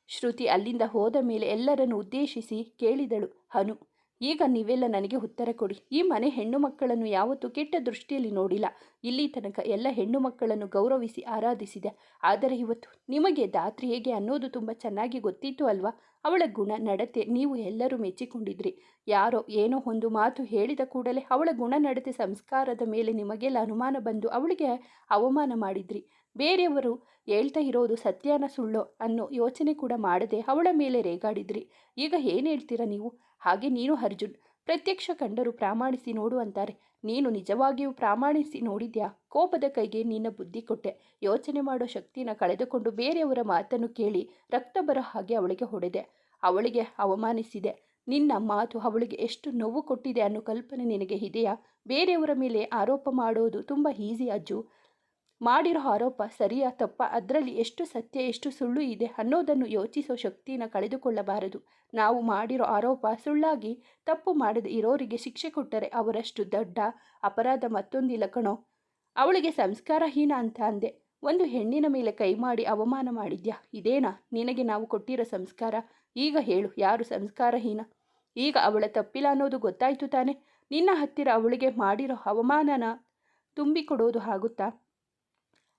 ಶ್ರುತಿ ಅಲ್ಲಿಂದ ಹೋದ ಮೇಲೆ ಎಲ್ಲರನ್ನು ಉದ್ದೇಶಿಸಿ ಕೇಳಿದಳು, ಹನು, ಈಗ ನೀವೆಲ್ಲ ನನಗೆ ಉತ್ತರ ಕೊಡಿ. ಈ ಮನೆ ಹೆಣ್ಣು ಮಕ್ಕಳನ್ನು ಯಾವತ್ತೂ ಕೆಟ್ಟ ದೃಷ್ಟಿಯಲ್ಲಿ ನೋಡಿಲ್ಲ. ಇಲ್ಲಿ ತನಕ ಎಲ್ಲ ಹೆಣ್ಣು ಮಕ್ಕಳನ್ನು ಗೌರವಿಸಿ ಆರಾಧಿಸಿದೆ. ಆದರೆ ಇವತ್ತು ನಿಮಗೆ ದಾತ್ರಿ ಹೇಗೆ ಅನ್ನೋದು ತುಂಬ ಚೆನ್ನಾಗಿ ಗೊತ್ತಿತ್ತು ಅಲ್ವಾ? ಅವಳ ಗುಣ ನಡತೆ ನೀವು ಎಲ್ಲರೂ ಮೆಚ್ಚಿಕೊಂಡಿದ್ರಿ. ಯಾರೋ ಏನೋ ಒಂದು ಮಾತು ಹೇಳಿದ ಕೂಡಲೇ ಅವಳ ಗುಣ ನಡತೆ ಸಂಸ್ಕಾರದ ಮೇಲೆ ನಿಮಗೆಲ್ಲ ಅನುಮಾನ ಬಂದು ಅವಳಿಗೆ ಅವಮಾನ ಮಾಡಿದ್ರಿ. ಬೇರೆಯವರು ಹೇಳ್ತಾ ಇರೋದು ಸತ್ಯನ ಸುಳ್ಳೋ ಅನ್ನೋ ಯೋಚನೆ ಕೂಡ ಮಾಡದೆ ಅವಳ ಮೇಲೆ ರೇಗಾಡಿದ್ರಿ. ಈಗ ಏನು ಹೇಳ್ತೀರಾ ನೀವು? ಹಾಗೆ ನೀನು ಅರ್ಜುನ್, ಪ್ರತ್ಯಕ್ಷ ಕಂಡರು ಪ್ರಾಮಾಣಿಸಿ ನೋಡು ಅಂತಾರೆ. ನೀನು ನಿಜವಾಗಿಯೂ ಪ್ರಾಮಾಣಿಸಿ ನೋಡಿದ್ಯಾ? ಕೋಪದ ಕೈಗೆ ನಿನ್ನ ಬುದ್ಧಿ ಕೊಟ್ಟೆ. ಯೋಚನೆ ಮಾಡೋ ಶಕ್ತಿನ ಕಳೆದುಕೊಂಡು ಬೇರೆಯವರ ಮಾತನ್ನು ಕೇಳಿ ರಕ್ತ ಬರೋ ಹಾಗೆ ಅವಳಿಗೆ ಹೊಡೆದೆ. ಅವಳಿಗೆ ಅವಮಾನಿಸಿದೆ. ನಿನ್ನ ಮಾತು ಅವಳಿಗೆ ಎಷ್ಟು ನೋವು ಕೊಟ್ಟಿದೆ ಅನ್ನೋ ಕಲ್ಪನೆ ನಿನಗೆ ಇದೆಯಾ? ಬೇರೆಯವರ ಮೇಲೆ ಆರೋಪ ಮಾಡೋದು ತುಂಬ ಈಸಿ ಅಜ್ಜು. ಮಾಡಿರೋ ಆರೋಪ ಸರಿಯಾ ತಪ್ಪ? ಅದರಲ್ಲಿ ಎಷ್ಟು ಸತ್ಯ, ಎಷ್ಟು ಸುಳ್ಳು ಇದೆ ಅನ್ನೋದನ್ನು ಯೋಚಿಸೋ ಶಕ್ತಿನ ಕಳೆದುಕೊಳ್ಳಬಾರದು. ನಾವು ಮಾಡಿರೋ ಆರೋಪ ಸುಳ್ಳಾಗಿ ತಪ್ಪು ಮಾಡದೆ ಇರೋರಿಗೆ ಶಿಕ್ಷೆ ಕೊಟ್ಟರೆ ಅವರಷ್ಟು ದೊಡ್ಡ, ಅಪರಾಧ ಮತ್ತೊಂದಿಲ್ಲ ಕಣೋ. ಅವಳಿಗೆ ಸಂಸ್ಕಾರಹೀನ ಅಂತ ಅಂದೆ. ಒಂದು ಹೆಣ್ಣಿನ ಮೇಲೆ ಕೈ ಮಾಡಿ ಅವಮಾನ ಮಾಡಿದ್ಯಾ? ಇದೇನಾ? ನಿನಗೆ ನಾವು ಕೊಟ್ಟಿರೋ ಸಂಸ್ಕಾರ? ಈಗ ಹೇಳು, ಯಾರು ಸಂಸ್ಕಾರಹೀನ? ಈಗ ಅವಳ ತಪ್ಪಿಲ್ಲ ಅನ್ನೋದು ಗೊತ್ತಾಯ್ತು ತಾನೆ. ನಿನ್ನ ಹತ್ತಿರ ಅವಳಿಗೆ ಮಾಡಿರೋ ಅವಮಾನನ ತುಂಬಿಕೊಡೋದು ಆಗುತ್ತಾ?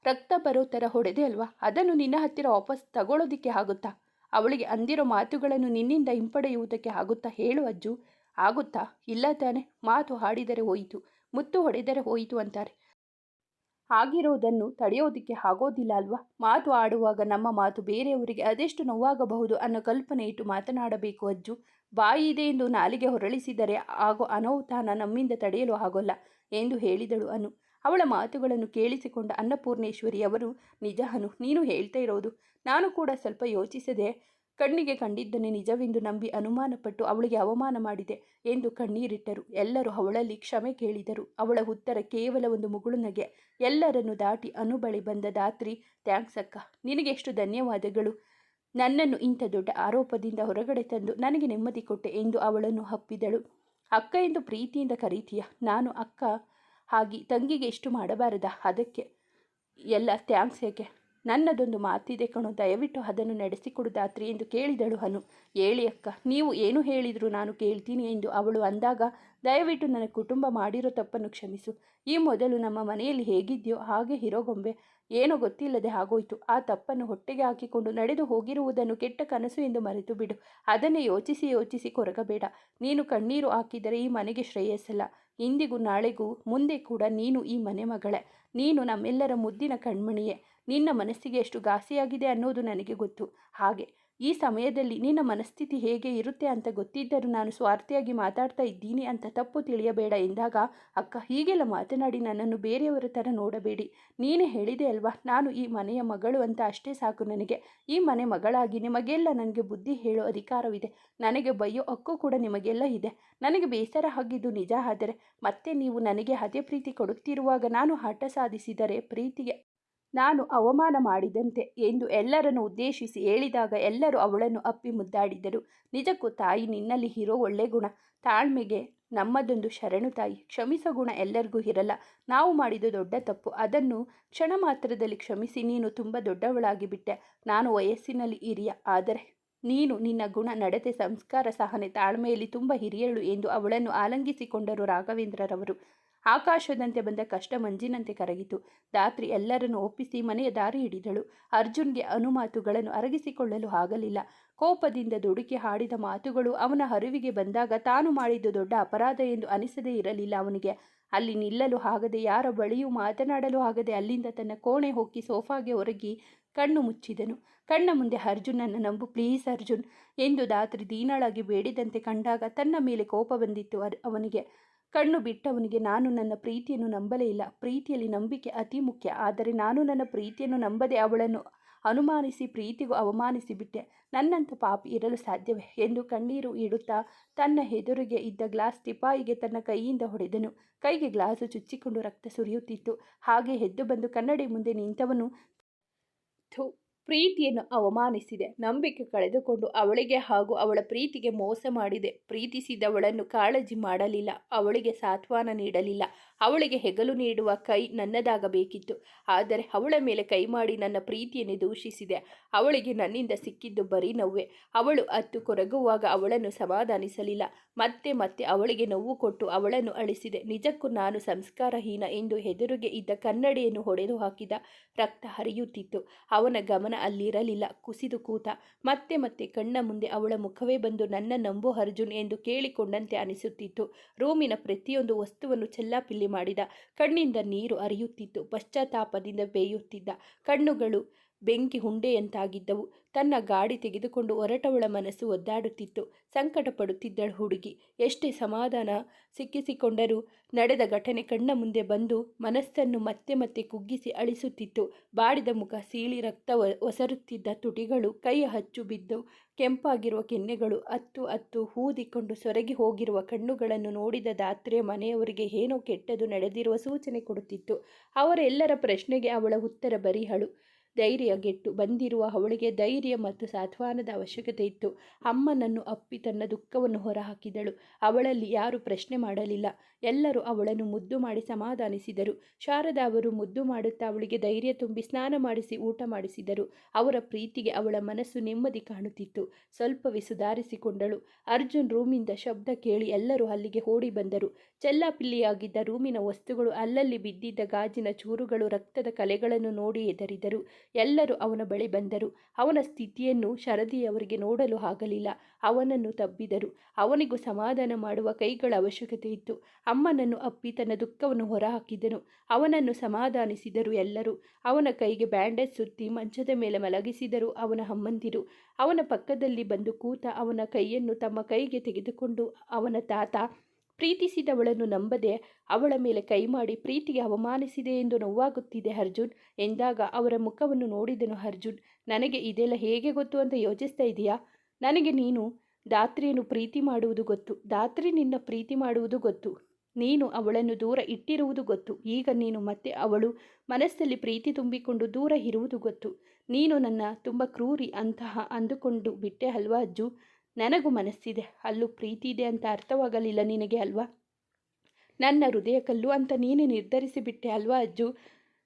ರಕ್ತ ಬರೋ ಥರ ಹೊಡೆದೆ ಅಲ್ವಾ? ಅದನ್ನು ನಿನ್ನ ಹತ್ತಿರ ವಾಪಸ್ ತಗೊಳ್ಳೋದಕ್ಕೆ ಆಗುತ್ತಾ? ಅವಳಿಗೆ ಅಂದಿರೋ ಮಾತುಗಳನ್ನು ನಿನ್ನಿಂದ ಹಿಂಪಡೆಯುವುದಕ್ಕೆ ಆಗುತ್ತಾ? ಹೇಳು ಅಜ್ಜು. ಆಗುತ್ತಾ? ಇಲ್ಲ ತಾನೆ. ಮಾತು ಹಾಡಿದರೆ ಹೋಯಿತು. ಮುತ್ತು ಹೊಡೆದರೆ ಹೋಯಿತು ಅಂತಾರೆ. ಆಗಿರೋದನ್ನು ತಡೆಯೋದಕ್ಕೆ ಆಗೋದಿಲ್ಲ ಅಲ್ವಾ? ಮಾತು ಆಡುವಾಗ ನಮ್ಮ ಮಾತು ಬೇರೆಯವರಿಗೆ ಅದೆಷ್ಟು ನೋವಾಗಬಹುದು ಅನ್ನೋ ಕಲ್ಪನೆ ಇಟ್ಟು ಮಾತನಾಡಬೇಕು ಅಜ್ಜು. ಬಾಯಿ ಇದೆ ಎಂದು ನಾಲಿಗೆ ಹೊರಳಿಸಿದರೆ ಆಗೋ ಅನೌತಾನ ನಮ್ಮಿಂದ ತಡೆಯಲು ಆಗೋಲ್ಲ ಎಂದು ಹೇಳಿದಳು ಅನು. ಅವಳ ಮಾತುಗಳನ್ನು ಕೇಳಿಸಿಕೊಂಡ ಅನ್ನಪೂರ್ಣೇಶ್ವರಿ ಅವರು, ನಿಜ ಅನು, ನೀನು ಹೇಳ್ತಾ ಇರೋದು. ನಾನು ಕೂಡ ಸ್ವಲ್ಪ ಯೋಚಿಸದೆ ಕಣ್ಣಿಗೆ ಕಂಡಿದ್ದನ್ನೇ ನಿಜವೆಂದು ನಂಬಿ ಅನುಮಾನಪಟ್ಟು ಅವಳಿಗೆ ಅವಮಾನ ಮಾಡಿದೆ ಎಂದು ಕಣ್ಣೀರಿಟ್ಟರು. ಎಲ್ಲರೂ ಅವಳಲ್ಲಿ ಕ್ಷಮೆ ಕೇಳಿದರು. ಅವಳ ಉತ್ತರ ಕೇವಲ ಒಂದು ಮುಗುಳು ನಗೆ. ಎಲ್ಲರನ್ನು ದಾಟಿ ಅನು ಬಳಿ ಬಂದ ದಾತ್ರಿ ಥ್ಯಾಂಕ್ಸ್ ಅಕ್ಕ ನಿನಗೆಷ್ಟು ಧನ್ಯವಾದಗಳು. ನನ್ನನ್ನು ಇಂಥ ದೊಡ್ಡ ಆರೋಪದಿಂದ ಹೊರಗಡೆ ತಂದು ನನಗೆ ನೆಮ್ಮದಿ ಕೊಟ್ಟೆ ಎಂದು ಅವಳನ್ನು ಹಪ್ಪಿದಳು ಅಕ್ಕ ಎಂದು ಪ್ರೀತಿಯಿಂದ ಕರೀತೀಯ. ನಾನು ಅಕ್ಕ ಹಾಗೆ ತಂಗಿಗೆ ಇಷ್ಟು ಮಾಡಬಾರದ? ಅದಕ್ಕೆ. ಎಲ್ಲ ಥ್ಯಾಂಕ್ಸ್ ಹೇಗೆ ನನ್ನದೊಂದು ಮಾತಿದೆ ಕಣೋ, ದಯವಿಟ್ಟು ಅದನ್ನು ನಡೆಸಿಕೊಡು ದಾತ್ರಿ ಎಂದು ಕೇಳಿದಳು ಹನು. ಹೇಳಿ ಅಕ್ಕ, ನೀವು ಏನು ಹೇಳಿದರೂ ನಾನು ಕೇಳ್ತೀನಿ ಎಂದು ಅವಳು ಅಂದಾಗ, ದಯವಿಟ್ಟು ನನ್ನ ಕುಟುಂಬ ಮಾಡಿರೋ ತಪ್ಪನ್ನು ಕ್ಷಮಿಸು. ಈ ಮೊದಲು ನಮ್ಮ ಮನೆಯಲ್ಲಿ ಹೇಗಿದೆಯೋ ಹಾಗೆ ಹಿರೋಗೊಂಬೆ. ಏನೋ ಗೊತ್ತಿಲ್ಲದೆ ಆಗೋಯ್ತು. ಆ ತಪ್ಪನ್ನು ಹೊಟ್ಟೆಗೆ ಹಾಕಿಕೊಂಡು ನಡೆದು ಹೋಗಿರುವುದನ್ನು ಕೆಟ್ಟ ಕನಸು ಎಂದು ಮರೆತು ಬಿಡು. ಅದನ್ನೇ ಯೋಚಿಸಿ ಯೋಚಿಸಿ ಕೊರಗಬೇಡ. ನೀನು ಕಣ್ಣೀರು ಹಾಕಿದರೆ ಈ ಮನೆಗೆ ಶ್ರೇಯಸ್ಸಲ್ಲ. ಇಂದಿಗೂ ನಾಳೆಗೂ ಮುಂದೆ ಕೂಡ ನೀನು ಈ ಮನೆ ಮಗಳೇ. ನೀನು ನಮ್ಮೆಲ್ಲರ ಮುದ್ದಿನ ಕಣ್ಮಣಿಯೇ. ನಿನ್ನ ಮನಸ್ಸಿಗೆ ಎಷ್ಟು ಘಾಸಿಯಾಗಿದೆ ಅನ್ನೋದು ನನಗೆ ಗೊತ್ತು. ಹಾಗೆ ಈ ಸಮಯದಲ್ಲಿ ನಿನ್ನ ಮನಸ್ಥಿತಿ ಹೇಗೆ ಇರುತ್ತೆ ಅಂತ ಗೊತ್ತಿದ್ದರೂ ನಾನು ಸ್ವಾರ್ಥಿಯಾಗಿ ಮಾತಾಡ್ತಾ ಇದ್ದೀನಿ ಅಂತ ತಪ್ಪು ತಿಳಿಯಬೇಡ ಎಂದಾಗ, ಅಕ್ಕ, ಹೀಗೆಲ್ಲ ಮಾತನಾಡಿ ನನ್ನನ್ನು ಬೇರೆಯವರ ಥರ ನೋಡಬೇಡಿ. ನೀನೇ ಹೇಳಿದೆ ಅಲ್ವಾ, ನಾನು ಈ ಮನೆಯ ಮಗಳು ಅಂತ ಅಷ್ಟೇ ಸಾಕು ನನಗೆ. ಈ ಮನೆ ಮಗಳಾಗಿ ನಿಮಗೆಲ್ಲ ನನಗೆ ಬುದ್ಧಿ ಹೇಳೋ ಅಧಿಕಾರವಿದೆ. ನನಗೆ ಬೈಯೋ ಹಕ್ಕು ಕೂಡ ನಿಮಗೆಲ್ಲ ಇದೆ. ನನಗೆ ಬೇಸರ ಆಗಿದ್ದು ನಿಜ ಆದರೆ, ಮತ್ತೆ ನೀವು ನನಗೆ ಅದೇ ಪ್ರೀತಿ ಕೊಡುತ್ತಿರುವಾಗ ನಾನು ಹಠ ಸಾಧಿಸಿದರೆ ಪ್ರೀತಿಗೆ ನಾನು ಅವಮಾನ ಮಾಡಿದಂತೆ ಎಂದು ಎಲ್ಲರನ್ನು ಉದ್ದೇಶಿಸಿ ಹೇಳಿದಾಗ ಎಲ್ಲರೂ ಅವಳನ್ನು ಅಪ್ಪಿ ಮುದ್ದಾಡಿದರು. ನಿಜಕ್ಕೂ ತಾಯಿ ನಿನ್ನಲ್ಲಿ ಇರೋ ಒಳ್ಳೆ ಗುಣ. ತಾಳ್ಮೆಗೆ ನಮ್ಮದೊಂದು ಶರಣು ತಾಯಿ. ಕ್ಷಮಿಸೋ ಗುಣ ಎಲ್ಲರಿಗೂ ಇರಲ್ಲ. ನಾವು ಮಾಡಿದ ದೊಡ್ಡ ತಪ್ಪು. ಅದನ್ನು ಕ್ಷಣ ಮಾತ್ರದಲ್ಲಿ ಕ್ಷಮಿಸಿ ನೀನು ತುಂಬ ದೊಡ್ಡವಳಾಗಿ ಬಿಟ್ಟೆ. ನಾನು ವಯಸ್ಸಿನಲ್ಲಿ ಹಿರಿಯ. ಆದರೆ ನೀನು ನಿನ್ನ ಗುಣ, ನಡತೆ, ಸಂಸ್ಕಾರ, ಸಹನೆ, ತಾಳ್ಮೆಯಲ್ಲಿ ತುಂಬ ಹಿರಿಯಳು ಎಂದು ಅವಳನ್ನು ಆಲಂಗಿಸಿಕೊಂಡರು ರಾಘವೇಂದ್ರರವರು. ಆಕಾಶದಂತೆ ಬಂದ ಕಷ್ಟ ಮಂಜಿನಂತೆ ಕರಗಿತು. ಧಾತ್ರಿ ಎಲ್ಲರನ್ನು ಒಪ್ಪಿಸಿ ಮನೆಯ ದಾರಿ ಹಿಡಿದಳು. ಅರ್ಜುನ್ಗೆ ಅನುಮಾತುಗಳನ್ನು ಅರಗಿಸಿಕೊಳ್ಳಲು ಆಗಲಿಲ್ಲ. ಕೋಪದಿಂದ ದುಡುಕಿ ಹಾಡಿದ ಮಾತುಗಳು ಅವನ ಹರಿವಿಗೆ ಬಂದಾಗ ತಾನು ಮಾಡಿದ್ದು ದೊಡ್ಡ ಅಪರಾಧ ಎಂದು ಅನಿಸದೇ ಇರಲಿಲ್ಲ ಅವನಿಗೆ. ಅಲ್ಲಿ ನಿಲ್ಲಲು ಆಗದೆ, ಯಾರ ಬಳಿಯೂ ಮಾತನಾಡಲು ಆಗದೆ ಅಲ್ಲಿಂದ ತನ್ನ ಕೋಣೆ ಹೊಕ್ಕಿ ಸೋಫಾಗೆ ಹೊರಗಿ ಕಣ್ಣು ಮುಚ್ಚಿದನು. ಕಣ್ಣ ಮುಂದೆ ಅರ್ಜುನನ್ನು ನಂಬು, ಪ್ಲೀಸ್ ಅರ್ಜುನ್, ಎಂದು ದಾತ್ರಿ ದೀನಳಾಗಿ ಬೇಡಿದಂತೆ ಕಂಡಾಗ ತನ್ನ ಮೇಲೆ ಕೋಪ ಬಂದಿತ್ತು ಅವನಿಗೆ. ಕಣ್ಣು ಬಿಟ್ಟವನಿಗೆ ನಾನು ನನ್ನ ಪ್ರೀತಿಯನ್ನು ನಂಬಲೇ ಇಲ್ಲ. ಪ್ರೀತಿಯಲ್ಲಿ ನಂಬಿಕೆ ಅತಿ ಮುಖ್ಯ. ಆದರೆ ನಾನು ನನ್ನ ಪ್ರೀತಿಯನ್ನು ನಂಬದೆ ಅವಳನ್ನು ಅನುಮಾನಿಸಿ, ಪ್ರೀತಿಗೂ ಅವಮಾನಿಸಿ ಬಿಟ್ಟೆ. ನನ್ನಂಥ ಪಾಪಿ ಇರಲು ಸಾಧ್ಯವೇ? ಎಂದು ಕಣ್ಣೀರು ಇಡುತ್ತಾ ತನ್ನ ಎದುರಿಗೆ ಇದ್ದ ಗ್ಲಾಸ್ ತಿಪಾಯಿಗೆ ತನ್ನ ಕೈಯಿಂದ ಹೊಡೆದನು. ಕೈಗೆ ಗ್ಲಾಸು ಚುಚ್ಚಿಕೊಂಡು ರಕ್ತ ಸುರಿಯುತ್ತಿತ್ತು. ಹಾಗೆ ಎದ್ದು ಬಂದು ಕನ್ನಡಿ ಮುಂದೆ ನಿಂತವನು. ಥು ಪ್ರೀತಿಯನ್ನು ಅವಮಾನಿಸಿದೆ. ನಂಬಿಕೆ ಕಳೆದುಕೊಂಡು ಅವಳಿಗೆ ಹಾಗೂ ಅವಳ ಪ್ರೀತಿಗೆ ಮೋಸ ಮಾಡಿದೆ. ಪ್ರೀತಿಸಿದವಳನ್ನು ಕಾಳಜಿ ಮಾಡಲಿಲ್ಲ. ಅವಳಿಗೆ ಸಾಂತ್ವನ ನೀಡಲಿಲ್ಲ. ಅವಳಿಗೆ ಹೆಗಲು ನೀಡುವ ಕೈ ನನ್ನದಾಗಬೇಕಿತ್ತು. ಆದರೆ ಅವಳ ಮೇಲೆ ಕೈ ಮಾಡಿ ನನ್ನ ಪ್ರೀತಿಯನ್ನು ದೂಷಿಸಿದೆ. ಅವಳಿಗೆ ನನ್ನಿಂದ ಸಿಕ್ಕಿದ್ದು ಬರೀ ನೋವೆ ಅವಳು ಅತ್ತು ಕೊರಗುವಾಗ ಅವಳನ್ನು ಸಮಾಧಾನಿಸಲಿಲ್ಲ. ಮತ್ತೆ ಮತ್ತೆ ಅವಳಿಗೆ ನೋವು ಕೊಟ್ಟು ಅವಳನ್ನು ಅಳಿಸಿದೆ. ನಿಜಕ್ಕೂ ನಾನು ಸಂಸ್ಕಾರಹೀನ ಎಂದು ಹೆದರುಗೆ ಇದ್ದ ಕನ್ನಡಿಯನ್ನು ಹೊಡೆದು ಹಾಕಿದ ರಕ್ತ ಹರಿಯುತ್ತಿತ್ತು. ಅವನ ಗಮನ ಅಲ್ಲಿರಲಿಲ್ಲ. ಕುಸಿದು ಕೂತ ಮತ್ತೆ ಮತ್ತೆ ಕಣ್ಣ ಮುಂದೆ ಅವಳ ಮುಖವೇ ಬಂದು ನನ್ನ ನಂಬು ಅರ್ಜುನ್ ಎಂದು ಕೇಳಿಕೊಂಡಂತೆ ಅನಿಸುತ್ತಿತ್ತು. ರೂಮಿನ ಪ್ರತಿಯೊಂದು ವಸ್ತುವನ್ನು ಚೆಲ್ಲಾಪಿಲ್ಲಿ ಮಾಡಿದ. ಕಣ್ಣಿಂದ ನೀರು ಹರಿಯುತ್ತಿತ್ತು. ಪಶ್ಚಾತ್ತಾಪದಿಂದ ಬೇಯುತ್ತಿದ್ದ. ಕಣ್ಣುಗಳು ಬೆಂಕಿ ಹುಂಡೆಯಂತಾಗಿದ್ದವು ತನ್ನ ಗಾಡಿ ತೆಗೆದುಕೊಂಡು ಹೊರಟವಳ ಮನಸ್ಸು ಒದ್ದಾಡುತ್ತಿತ್ತು. ಸಂಕಟ ಪಡುತ್ತಿದ್ದಳು ಹುಡುಗಿ. ಎಷ್ಟೇ ಸಮಾಧಾನ ಸಿಕ್ಕಿಸಿಕೊಂಡರೂ ನಡೆದ ಘಟನೆ ಕಣ್ಣ ಮುಂದೆ ಬಂದು ಮನಸ್ಸನ್ನು ಮತ್ತೆ ಮತ್ತೆ ಕುಗ್ಗಿಸಿ ಅಳಿಸುತ್ತಿತ್ತು. ಬಾಡಿದ ಮುಖ, ಸೀಳಿ ರಕ್ತ ಒಸರುತ್ತಿದ್ದ ತುಟಿಗಳು ಕೈ ಹಚ್ಚು ಬಿದ್ದು ಕೆಂಪಾಗಿರುವ ಕೆನ್ನೆಗಳು ಅತ್ತು ಅತ್ತು ಹೂದಿಕೊಂಡು ಸೊರಗಿ ಹೋಗಿರುವ ಕಣ್ಣುಗಳನ್ನು ನೋಡಿದ ದಾತ್ರೆ ಮನೆಯವರಿಗೆ ಏನೋ ಕೆಟ್ಟದು ನಡೆದಿರುವ ಸೂಚನೆ ಕೊಡುತ್ತಿತ್ತು. ಅವರೆಲ್ಲರ ಪ್ರಶ್ನೆಗೆ ಅವಳ ಉತ್ತರ ಬರಿಹಳು. ಧೈರ್ಯಗೆಟ್ಟು ಬಂದಿರುವ ಅವಳಿಗೆ ಧೈರ್ಯ ಮತ್ತು ಸಾಧ್ವಾನದ ಅವಶ್ಯಕತೆ ಇತ್ತು. ಅಮ್ಮನನ್ನು ಅಪ್ಪಿ ತನ್ನ ದುಃಖವನ್ನು ಹೊರಹಾಕಿದಳು. ಅವಳಲ್ಲಿ ಯಾರೂ ಪ್ರಶ್ನೆ ಮಾಡಲಿಲ್ಲ. ಎಲ್ಲರೂ ಅವಳನ್ನು ಮುದ್ದು ಮಾಡಿ ಸಮಾಧಾನಿಸಿದರು. ಶಾರದಾ ಅವರು ಮುದ್ದು ಮಾಡುತ್ತಾ ಅವಳಿಗೆ ಧೈರ್ಯ ತುಂಬಿ ಸ್ನಾನ ಮಾಡಿಸಿ ಊಟ ಮಾಡಿಸಿದರು. ಅವರ ಪ್ರೀತಿಗೆ ಅವಳ ಮನಸ್ಸು ನೆಮ್ಮದಿ ಕಾಣುತ್ತಿತ್ತು. ಸ್ವಲ್ಪವೇ ಸುಧಾರಿಸಿಕೊಂಡಳು. ಅರ್ಜುನ್ ರೂಮಿಂದ ಶಬ್ದ ಕೇಳಿ ಎಲ್ಲರೂ ಅಲ್ಲಿಗೆ ಓಡಿ ಬಂದರು. ಚೆಲ್ಲಾಪಿಲ್ಲಿಯಾಗಿದ್ದ ರೂಮಿನ ವಸ್ತುಗಳು ಅಲ್ಲಲ್ಲಿ ಬಿದ್ದಿದ್ದ ಗಾಜಿನ ಚೂರುಗಳು ರಕ್ತದ ಕಲೆಗಳನ್ನು ನೋಡಿ ಎದರಿದರು ಎಲ್ಲರೂ ಅವನ ಬಳಿ ಬಂದರು. ಅವನ ಸ್ಥಿತಿಯನ್ನು ಶರದಿಯವರಿಗೆ ನೋಡಲು ಆಗಲಿಲ್ಲ. ಅವನನ್ನು ತಬ್ಬಿದರು. ಅವನಿಗೂ ಸಮಾಧಾನ ಮಾಡುವ ಕೈಗಳ ಅವಶ್ಯಕತೆ ಇತ್ತು. ಅಮ್ಮನನ್ನು ಅಪ್ಪಿ ತನ್ನ ದುಃಖವನ್ನು ಹೊರಹಾಕಿದನು. ಅವನನ್ನು ಸಮಾಧಾನಿಸಿದರು ಎಲ್ಲರೂ. ಅವನ ಕೈಗೆ ಬ್ಯಾಂಡೇಜ್ ಸುತ್ತಿ ಮಂಚದ ಮೇಲೆ ಮಲಗಿಸಿದರು ಅವನ ಅಮ್ಮಂದಿರು. ಅವನ ಪಕ್ಕದಲ್ಲಿ ಬಂದು ಕೂತ ಅವನ ಕೈಯನ್ನು ತಮ್ಮ ಕೈಗೆ ತೆಗೆದುಕೊಂಡು ಅವನ ತಾತ ಪ್ರೀತಿಸಿದವಳನ್ನು ನಂಬದೆ ಅವಳ ಮೇಲೆ ಕೈ ಮಾಡಿ ಪ್ರೀತಿಗೆ ಅವಮಾನಿಸಿದೆ ಎಂದು ನೋವಾಗುತ್ತಿದೆ ಅರ್ಜುನ್. ಎಂದಾಗ ಅವರ ಮುಖವನ್ನು ನೋಡಿದನು ಅರ್ಜುನ್. ನನಗೆ ಇದೆಲ್ಲ ಹೇಗೆ ಗೊತ್ತು ಅಂತ ಯೋಚಿಸ್ತಾ ಇದೆಯಾ? ನನಗೆ ನೀನು ದಾತ್ರಿಯನ್ನು ಪ್ರೀತಿ ಮಾಡುವುದು ಗೊತ್ತು. ದಾತ್ರಿ ನಿನ್ನ ಪ್ರೀತಿ ಮಾಡುವುದು ಗೊತ್ತು. ನೀನು ಅವಳನ್ನು ದೂರ ಇಟ್ಟಿರುವುದು ಗೊತ್ತು. ಈಗ ನೀನು ಮತ್ತೆ ಅವಳು ಮನಸ್ಸಲ್ಲಿ ಪ್ರೀತಿ ತುಂಬಿಕೊಂಡು ದೂರ ಇರುವುದು ಗೊತ್ತು. ನೀನು ನನ್ನ ತುಂಬ ಕ್ರೂರಿ ಅಂತಹ ಅಂದುಕೊಂಡು ಬಿಟ್ಟೆ ಅಲ್ವಾ ಅಜ್ಜು? ನನಗೂ ಮನಸ್ಸಿದೆ. ಅಲ್ಲೂ ಪ್ರೀತಿ ಇದೆ ಅಂತ ಅರ್ಥವಾಗಲಿಲ್ಲ ನಿನಗೆ ಅಲ್ವಾ? ನನ್ನ ಹೃದಯ ಕಲ್ಲು ಅಂತ ನೀನೇ ನಿರ್ಧರಿಸಿಬಿಟ್ಟೆ ಅಲ್ವಾ ಅಜ್ಜು?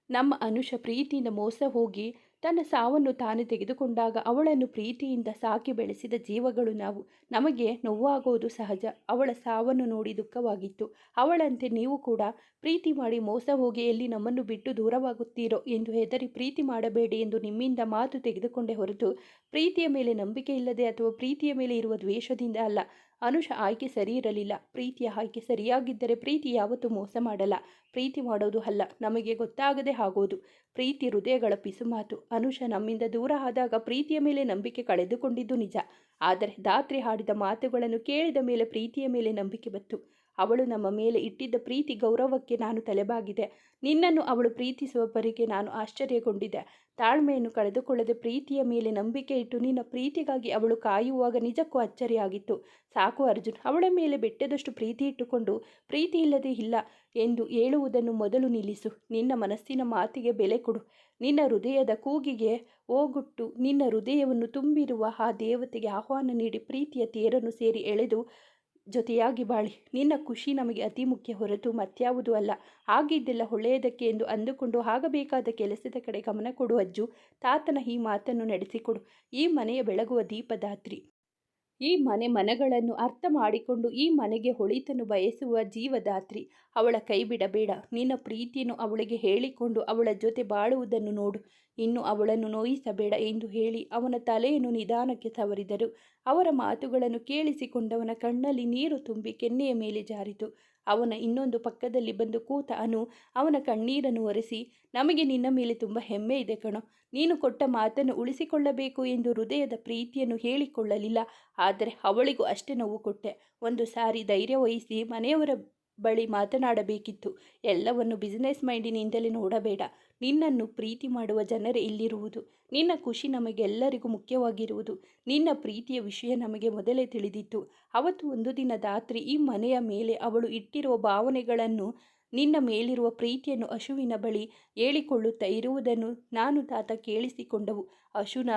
ನಮ್ಮ ಅನುಷ ಪ್ರೀತಿಯಿಂದ ಮೋಸ ಹೋಗಿ ತನ್ನ ಸಾವನ್ನು ತಾನೇ ತೆಗೆದುಕೊಂಡಾಗ ಅವಳನ್ನು ಪ್ರೀತಿಯಿಂದ ಸಾಕಿ ಬೆಳೆಸಿದ ಜೀವಗಳು ನಾವು, ನಮಗೆ ನೋವಾಗುವುದು ಸಹಜ. ಅವಳ ಸಾವನ್ನು ನೋಡಿ ದುಃಖವಾಗಿತ್ತು. ಅವಳಂತೆ ನೀವು ಕೂಡ ಪ್ರೀತಿ ಮಾಡಿ ಮೋಸ ಹೋಗಿ ಎಲ್ಲಿ ನಮ್ಮನ್ನು ಬಿಟ್ಟು ದೂರವಾಗುತ್ತೀರೋ ಎಂದು ಹೆದರಿ ಪ್ರೀತಿ ಮಾಡಬೇಡಿ ಎಂದು ನಿಮ್ಮಿಂದ ಮಾತು ತೆಗೆದುಕೊಂಡೆ ಹೊರತು, ಪ್ರೀತಿಯ ಮೇಲೆ ನಂಬಿಕೆ ಇಲ್ಲದೆ ಅಥವಾ ಪ್ರೀತಿಯ ಮೇಲೆ ಇರುವ ದ್ವೇಷದಿಂದ ಅಲ್ಲ ಅನುಷ ಆಯ್ಕೆ ಸರಿ ಇರಲಿಲ್ಲ. ಪ್ರೀತಿಯ ಆಯ್ಕೆ ಸರಿಯಾಗಿದ್ದರೆ ಪ್ರೀತಿ ಯಾವತ್ತೂ ಮೋಸ ಮಾಡಲ್ಲ. ಪ್ರೀತಿ ಮಾಡೋದು ಅಲ್ಲ, ನಮಗೆ ಗೊತ್ತಾಗದೆ ಆಗೋದು. ಪ್ರೀತಿ ಹೃದಯಗಳ ಪಿಸುಮಾತು ಅನುಷ ನಮ್ಮಿಂದ ದೂರ ಆದಾಗ ಪ್ರೀತಿಯ ಮೇಲೆ ನಂಬಿಕೆ ಕಳೆದುಕೊಂಡಿದ್ದು ನಿಜ. ಆದರೆ ದಾತ್ರಿ ಹಾಡಿದ ಮಾತುಗಳನ್ನು ಕೇಳಿದ ಮೇಲೆ ಪ್ರೀತಿಯ ಮೇಲೆ ನಂಬಿಕೆ ಬಂತು. ಅವಳು ನಮ್ಮ ಮೇಲೆ ಇಟ್ಟಿದ್ದ ಪ್ರೀತಿ ಗೌರವಕ್ಕೆ ನಾನು ತಲೆಬಾಗಿದೆ. ನಿನ್ನನ್ನು ಅವಳು ಪ್ರೀತಿಸುವ ಪರಿಗೆ ನಾನು ಆಶ್ಚರ್ಯಗೊಂಡಿದೆ ತಾಳ್ಮೆಯನ್ನು ಕಳೆದುಕೊಳ್ಳದೆ ಪ್ರೀತಿಯ ಮೇಲೆ ನಂಬಿಕೆ ಇಟ್ಟು ನಿನ್ನ ಪ್ರೀತಿಗಾಗಿ ಅವಳು ಕಾಯುವಾಗ ನಿಜಕ್ಕೂ ಅಚ್ಚರಿಯಾಗಿತ್ತು. ಸಾಕು ಅರ್ಜುನ್, ಅವಳ ಮೇಲೆ ಬೆಟ್ಟದಷ್ಟು ಪ್ರೀತಿ ಇಟ್ಟುಕೊಂಡು ಪ್ರೀತಿ ಇಲ್ಲದೆ ಇಲ್ಲ ಎಂದು ಹೇಳುವುದನ್ನು ಮೊದಲು ನಿಲ್ಲಿಸು. ನಿನ್ನ ಮನಸ್ಸಿನ ಮಾತಿಗೆ ಬೆಲೆ ಕೊಡು. ನಿನ್ನ ಹೃದಯದ ಕೂಗಿಗೆ ಓಗುಟ್ಟು ನಿನ್ನ ಹೃದಯವನ್ನು ತುಂಬಿರುವ ಆ ದೇವತೆಗೆ ಆಹ್ವಾನ ನೀಡಿ ಪ್ರೀತಿಯ ತೇರನ್ನು ಸೇರಿ ಎಳೆದು ಜೊತೆಯಾಗಿ ಬಾಳಿ. ನಿನ್ನ ಖುಷಿ ನಮಗೆ ಅತಿ ಮುಖ್ಯ ಹೊರತು ಮತ್ಯಾವುದೂ ಅಲ್ಲ. ಆಗಿದ್ದೆಲ್ಲ ಒಳ್ಳೆಯದಕ್ಕೆ ಎಂದು ಅಂದುಕೊಂಡು ಆಗಬೇಕಾದ ಕೆಲಸದ ಕಡೆ ಗಮನ ಕೊಡು ಅಜ್ಜು. ತಾತನ ಈ ಮಾತನ್ನು ನಡೆಸಿಕೊಡು. ಈ ಮನೆಯ ಬೆಳಗುವ ದೀಪದಾತ್ರಿ. ಈ ಮನೆ ಮನಗಳನ್ನು ಅರ್ಥ ಮಾಡಿಕೊಂಡು ಈ ಮನೆಗೆ ಹೊಳಿತನು ಬಯಸುವ ಜೀವದಾತ್ರಿ ಅವಳ ಕೈ ಬಿಡಬೇಡ. ನಿನ್ನ ಪ್ರೀತಿಯನ್ನು ಅವಳಿಗೆ ಹೇಳಿಕೊಂಡು ಅವಳ ಜೊತೆ ಬಾಳುವುದನ್ನು ನೋಡು. ಇನ್ನು ಅವಳನ್ನು ನೋಯಿಸಬೇಡ ಎಂದು ಹೇಳಿ ಅವನ ತಲೆಯನ್ನು ನಿಧಾನಕ್ಕೆ ಸವರಿದರು. ಅವರ ಮಾತುಗಳನ್ನು ಕೇಳಿಸಿಕೊಂಡವನ ಕಣ್ಣಲ್ಲಿ ನೀರು ತುಂಬಿ ಕೆನ್ನೆಯ ಮೇಲೆ ಜಾರಿತು. ಅವನ ಇನ್ನೊಂದು ಪಕ್ಕದಲ್ಲಿ ಬಂದು ಕೂತ ಅನು ಅವನ ಕಣ್ಣೀರನ್ನು ಒರೆಸಿ, ನಮಗೆ ನಿನ್ನ ಮೇಲೆ ತುಂಬ ಹೆಮ್ಮೆ ಇದೆ ಕಣೋ. ನೀನು ಕೊಟ್ಟ ಮಾತನ್ನು ಉಳಿಸಿಕೊಳ್ಳಬೇಕು ಎಂದು ಹೃದಯದ ಪ್ರೀತಿಯನ್ನು ಹೇಳಿಕೊಳ್ಳಲಿಲ್ಲ. ಆದರೆ ಅವಳಿಗೂ ಅಷ್ಟೇ ನೋವು ಕೊಟ್ಟೆ. ಒಂದು ಸಾರಿ ಧೈರ್ಯ ವಹಿಸಿ ಮನೆಯವರ ಬಳಿ ಮಾತನಾಡಬೇಕಿತ್ತು. ಎಲ್ಲವನ್ನು ಬಿಸಿನೆಸ್ ಮೈಂಡಿನಿಂದಲೇ ನೋಡಬೇಡ. ನಿನ್ನನ್ನು ಪ್ರೀತಿ ಮಾಡುವ ಜನರೇ ಇಲ್ಲಿರುವುದು. ನಿನ್ನ ಖುಷಿ ನಮಗೆಲ್ಲರಿಗೂ ಮುಖ್ಯವಾಗಿರುವುದು. ನಿನ್ನ ಪ್ರೀತಿಯ ವಿಷಯ ನಮಗೆ ಮೊದಲೇ ತಿಳಿದಿತ್ತು. ಅವತ್ತು ಒಂದು ದಿನ ರಾತ್ರಿ ಈ ಮನೆಯ ಮೇಲೆ ಅವಳು ಇಟ್ಟಿರುವ ಭಾವನೆಗಳನ್ನು ನಿನ್ನ ಮೇಲಿರುವ ಪ್ರೀತಿಯನ್ನು ಅಶುವಿನ ಬಳಿ ಹೇಳಿಕೊಳ್ಳುತ್ತಾ ಇರುವುದನ್ನು ನಾನು ತಾತ ಕೇಳಿಸಿಕೊಂಡವು. ಅಶುನ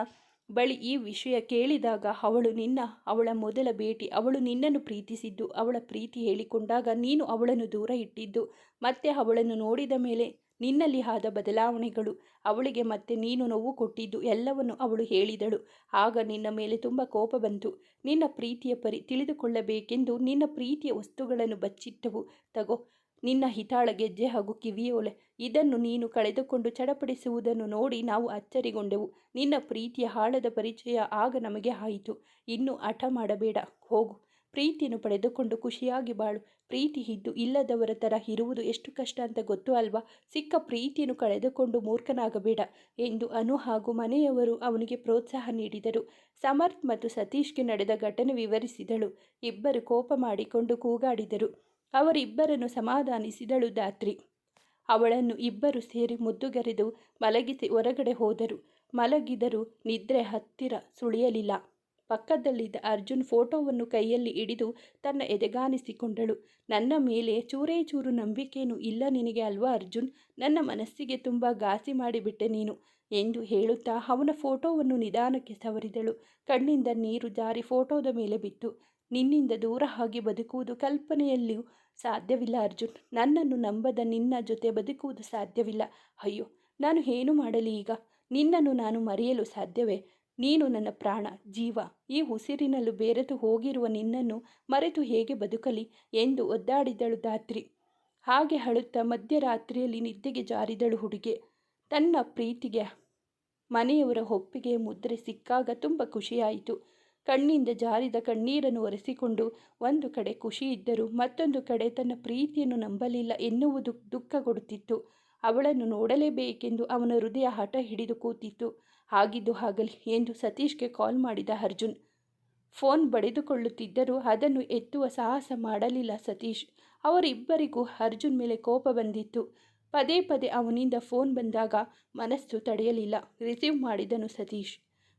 ಬಳಿ ಈ ವಿಷಯ ಕೇಳಿದಾಗ ಅವಳು ನಿನ್ನ, ಅವಳ ಮೊದಲ ಭೇಟಿ, ಅವಳು ನಿನ್ನನ್ನು ಪ್ರೀತಿಸಿದ್ದು, ಅವಳ ಪ್ರೀತಿ ಹೇಳಿಕೊಂಡಾಗ ನೀನು ಅವಳನ್ನು ದೂರ ಇಟ್ಟಿದ್ದು, ಮತ್ತೆ ಅವಳನ್ನು ನೋಡಿದ ಮೇಲೆ ನಿನ್ನಲ್ಲಿ ಆದ ಬದಲಾವಣೆಗಳು, ಅವಳಿಗೆ ಮತ್ತೆ ನೀನು ನೋವು ಕೊಟ್ಟಿದ್ದು ಎಲ್ಲವನ್ನು ಅವಳು ಹೇಳಿದಳು. ಆಗ ನಿನ್ನ ಮೇಲೆ ತುಂಬ ಕೋಪ ಬಂತು. ನಿನ್ನ ಪ್ರೀತಿಯ ಪರಿ, ತಿಳಿದುಕೊಳ್ಳಬೇಕೆಂದು ನಿನ್ನ ಪ್ರೀತಿಯ ವಸ್ತುಗಳನ್ನು ಬಚ್ಚಿಟ್ಟವು. ತಗೋ ನಿನ್ನ ಹಿತಾಳ ಗೆಜ್ಜೆ ಹಾಗೂ ಕಿವಿಯೋಲೆ ಇದನ್ನು ನೀನು ಕಳೆದುಕೊಂಡು ಚಡಪಡಿಸುವುದನ್ನು ನೋಡಿ ನಾವು ಅಚ್ಚರಿಗೊಂಡೆವು. ನಿನ್ನ ಪ್ರೀತಿಯ ಹಾಳದ ಪರಿಚಯ ಆಗ ನಮಗೆ ಆಯಿತು. ಇನ್ನು ಹಠ ಮಾಡಬೇಡ, ಹೋಗು. ಪ್ರೀತಿಯನ್ನು ಪಡೆದುಕೊಂಡು ಖುಷಿಯಾಗಿ ಬಾಳು. ಪ್ರೀತಿ ಇದ್ದು ಇಲ್ಲದವರ ಥರ ಇರುವುದು ಎಷ್ಟು ಕಷ್ಟ ಅಂತ ಗೊತ್ತು ಅಲ್ವಾ? ಸಿಕ್ಕ ಪ್ರೀತಿಯನ್ನು ಕಳೆದುಕೊಂಡು ಮೂರ್ಖನಾಗಬೇಡ ಎಂದು ಅನು ಹಾಗೂ ಮನೆಯವರು ಅವನಿಗೆ ಪ್ರೋತ್ಸಾಹ ನೀಡಿದರು. ಸಮರ್ಥ್ ಮತ್ತು ಸತೀಶ್ಗೆ ನಡೆದ ಘಟನೆ ವಿವರಿಸಿದಳು. ಇಬ್ಬರು ಕೋಪ ಮಾಡಿಕೊಂಡು ಕೂಗಾಡಿದರು. ಅವರಿಬ್ಬರನ್ನು ಸಮಾಧಾನಿಸಿದಳು ದಾತ್ರಿ ಅವಳನ್ನು ಇಬ್ಬರು ಸೇರಿ ಮುದ್ದುಗರೆದು ಮಲಗಿಸಿ ಹೊರಗಡೆ ಹೋದರು. ಮಲಗಿದರೂ ನಿದ್ರೆ ಹತ್ತಿರ ಸುಳಿಯಲಿಲ್ಲ. ಪಕ್ಕದಲ್ಲಿದ್ದ ಅರ್ಜುನ್ ಫೋಟೋವನ್ನು ಕೈಯಲ್ಲಿ ಹಿಡಿದು ತನ್ನ ಎದೆಗಾನಿಸಿಕೊಂಡಳು ನನ್ನ ಮೇಲೆ ಚೂರೇ ಚೂರು ನಂಬಿಕೆಯೂ ಇಲ್ಲ ನಿನಗೆ ಅಲ್ವಾ ಅರ್ಜುನ್? ನನ್ನ ಮನಸ್ಸಿಗೆ ತುಂಬ ಘಾಸಿ ಮಾಡಿಬಿಟ್ಟೆ ನೀನು ಎಂದು ಹೇಳುತ್ತಾ ಅವನ ಫೋಟೋವನ್ನು ನಿಧಾನಕ್ಕೆ ಸವರಿದಳು. ಕಣ್ಣಿಂದ ನೀರು ಜಾರಿ ಫೋಟೋದ ಮೇಲೆ ಬಿತ್ತು. ನಿನ್ನಿಂದ ದೂರ ಆಗಿ ಬದುಕುವುದು ಕಲ್ಪನೆಯಲ್ಲಿಯೂ ಸಾಧ್ಯವಿಲ್ಲ ಅರ್ಜುನ್. ನನ್ನನ್ನು ನಂಬದ ನಿನ್ನ ಜೊತೆ ಬದುಕುವುದು ಸಾಧ್ಯವಿಲ್ಲ. ಅಯ್ಯೋ, ನಾನು ಏನು ಮಾಡಲಿ ಈಗ? ನಿನ್ನನ್ನು ನಾನು ಮರೆಯಲು ಸಾಧ್ಯವೇ? ನೀನು ನನ್ನ ಪ್ರಾಣ, ಜೀವ, ಈ ಉಸಿರಿನಲ್ಲೂ ಬೇರೆದು ಹೋಗಿರುವ ನಿನ್ನನ್ನು ಮರೆತು ಹೇಗೆ ಬದುಕಲಿ ಎಂದು ಒದ್ದಾಡಿದಳು ದಾತ್ರಿ ಹಾಗೆ ಅಳುತ್ತಾ ಮಧ್ಯರಾತ್ರಿಯಲ್ಲಿ ನಿದ್ದೆಗೆ ಜಾರಿದಳು ಹುಡುಗೆ. ತನ್ನ ಪ್ರೀತಿಗೆ ಮನೆಯವರ ಒಪ್ಪಿಗೆ ಮುದ್ರೆ ಸಿಕ್ಕಾಗ ತುಂಬ ಖುಷಿಯಾಯಿತು. ಕಣ್ಣಿಂದ ಜಾರಿದ ಕಣ್ಣೀರನ್ನು ಒರೆಸಿಕೊಂಡು ಒಂದು ಕಡೆ ಖುಷಿ ಇದ್ದರೂ ಮತ್ತೊಂದು ಕಡೆ ತನ್ನ ಪ್ರೀತಿಯನ್ನು ನಂಬಲಿಲ್ಲ ಎನ್ನುವುದು ದುಃಖ ಕೊಡುತ್ತಿತ್ತು ಅವಳನ್ನು ನೋಡಲೇಬೇಕೆಂದು ಅವನ ಹೃದಯ ಹಠ ಹಿಡಿದು ಕೂತಿತ್ತು. ಆಗಿದ್ದು ಆಗಲಿ ಎಂದು ಸತೀಶ್ಗೆ ಕಾಲ್ ಮಾಡಿದ ಅರ್ಜುನ್. ಫೋನ್ ಬಡಿದುಕೊಳ್ಳುತ್ತಿದ್ದರೂ ಅದನ್ನು ಎತ್ತುವ ಸಾಹಸ ಮಾಡಲಿಲ್ಲ ಸತೀಶ್. ಅವರಿಬ್ಬರಿಗೂ ಅರ್ಜುನ್ ಮೇಲೆ ಕೋಪ ಬಂದಿತ್ತು. ಪದೇ ಪದೇ ಅವನಿಂದ ಫೋನ್ ಬಂದಾಗ ಮನಸ್ಸು ತಡೆಯಲಿಲ್ಲ. ರಿಸೀವ್ ಮಾಡಿದನು ಸತೀಶ್.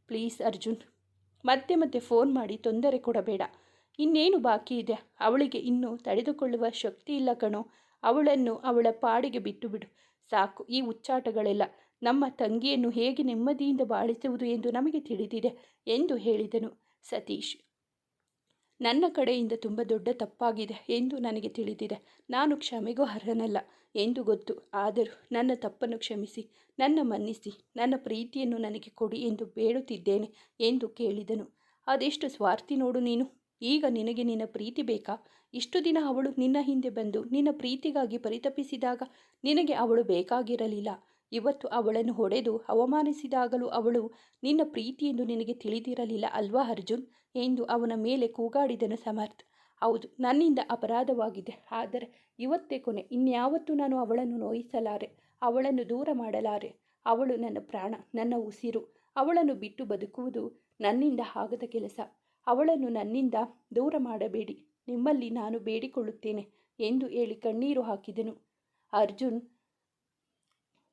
ಪ್ಲೀಸ್ ಅರ್ಜುನ್ ಮತ್ತೆ ಮತ್ತೆ ಫೋನ್ ಮಾಡಿ ತೊಂದರೆ ಕೊಡಬೇಡ. ಇನ್ನೇನು ಬಾಕಿ ಇದೆ? ಅವಳಿಗೆ ಇನ್ನೂ ತಡೆದುಕೊಳ್ಳುವ ಶಕ್ತಿ ಇಲ್ಲ ಕಣೋ. ಅವಳನ್ನು ಅವಳ ಪಾಡಿಗೆ ಬಿಟ್ಟು ಬಿಡು. ಸಾಕು, ಈ ಉಚ್ಚಾಟಗಳೆಲ್ಲ ನಮ್ಮ ತಂಗಿಯನ್ನು ಹೇಗೆ ನೆಮ್ಮದಿಯಿಂದ ಬಾಳಿಸುವುದು ಎಂದು ನಮಗೆ ತಿಳಿದಿದೆ ಎಂದು ಹೇಳಿದನು ಸತೀಶ್. ನನ್ನ ಕಡೆಯಿಂದ ತುಂಬ ದೊಡ್ಡ ತಪ್ಪಾಗಿದೆ ಎಂದು ನನಗೆ ತಿಳಿದಿದೆ. ನಾನು ಕ್ಷಮೆಗೂ ಅರ್ಹನಲ್ಲ ಎಂದು ಗೊತ್ತು. ಆದರೂ ನನ್ನ ತಪ್ಪನ್ನು ಕ್ಷಮಿಸಿ, ನನ್ನ ಮನ್ನಿಸಿ, ನನ್ನ ಪ್ರೀತಿಯನ್ನು ನನಗೆ ಕೊಡಿ ಎಂದು ಬೇಡುತ್ತಿದ್ದೇನೆ ಎಂದು ಕೇಳಿದನು. ಅದೆಷ್ಟು ಸ್ವಾರ್ಥಿ ನೋಡು ನೀನು. ಈಗ ನಿನಗೆ ನಿನ್ನ ಪ್ರೀತಿ ಬೇಕಾ? ಇಷ್ಟು ದಿನ ಅವಳು ನಿನ್ನ ಹಿಂದೆ ಬಂದು ನಿನ್ನ ಪ್ರೀತಿಗಾಗಿ ಪರಿತಪಿಸಿದಾಗ ನಿನಗೆ ಅವಳು ಬೇಕಾಗಿರಲಿಲ್ಲ. ಇವತ್ತು ಅವಳನ್ನು ಹೊಡೆದು ಅವಮಾನಿಸಿದಾಗಲೂ ಅವಳು, ನಿನ್ನ ಪ್ರೀತಿಯೆಂದು ನಿನಗೆ ತಿಳಿದಿರಲಿಲ್ಲ ಅಲ್ವಾ ಅರ್ಜುನ್? ಎಂದು ಅವನ ಮೇಲೆ ಕೂಗಾಡಿದನು ಸಮರ್ಥ್. ಹೌದು, ನನ್ನಿಂದ ಅಪರಾಧವಾಗಿದೆ. ಆದರೆ ಇವತ್ತೇ ಕೊನೆ. ಇನ್ಯಾವತ್ತೂ ನಾನು ಅವಳನ್ನು ನೋಯಿಸಲಾರೆ. ಅವಳನ್ನು ದೂರ ಮಾಡಲಾರೆ. ಅವಳು ನನ್ನ ಪ್ರಾಣ, ನನ್ನ ಉಸಿರು. ಅವಳನ್ನು ಬಿಟ್ಟು ಬದುಕುವುದು ನನ್ನಿಂದ ಆಗದ ಕೆಲಸ. ಅವಳನ್ನು ನನ್ನಿಂದ ದೂರ ಮಾಡಬೇಡಿ. ನಿಮ್ಮಲ್ಲಿ ನಾನು ಬೇಡಿಕೊಳ್ಳುತ್ತೇನೆ ಎಂದು ಹೇಳಿ ಕಣ್ಣೀರು ಹಾಕಿದನು. ಅರ್ಜುನ್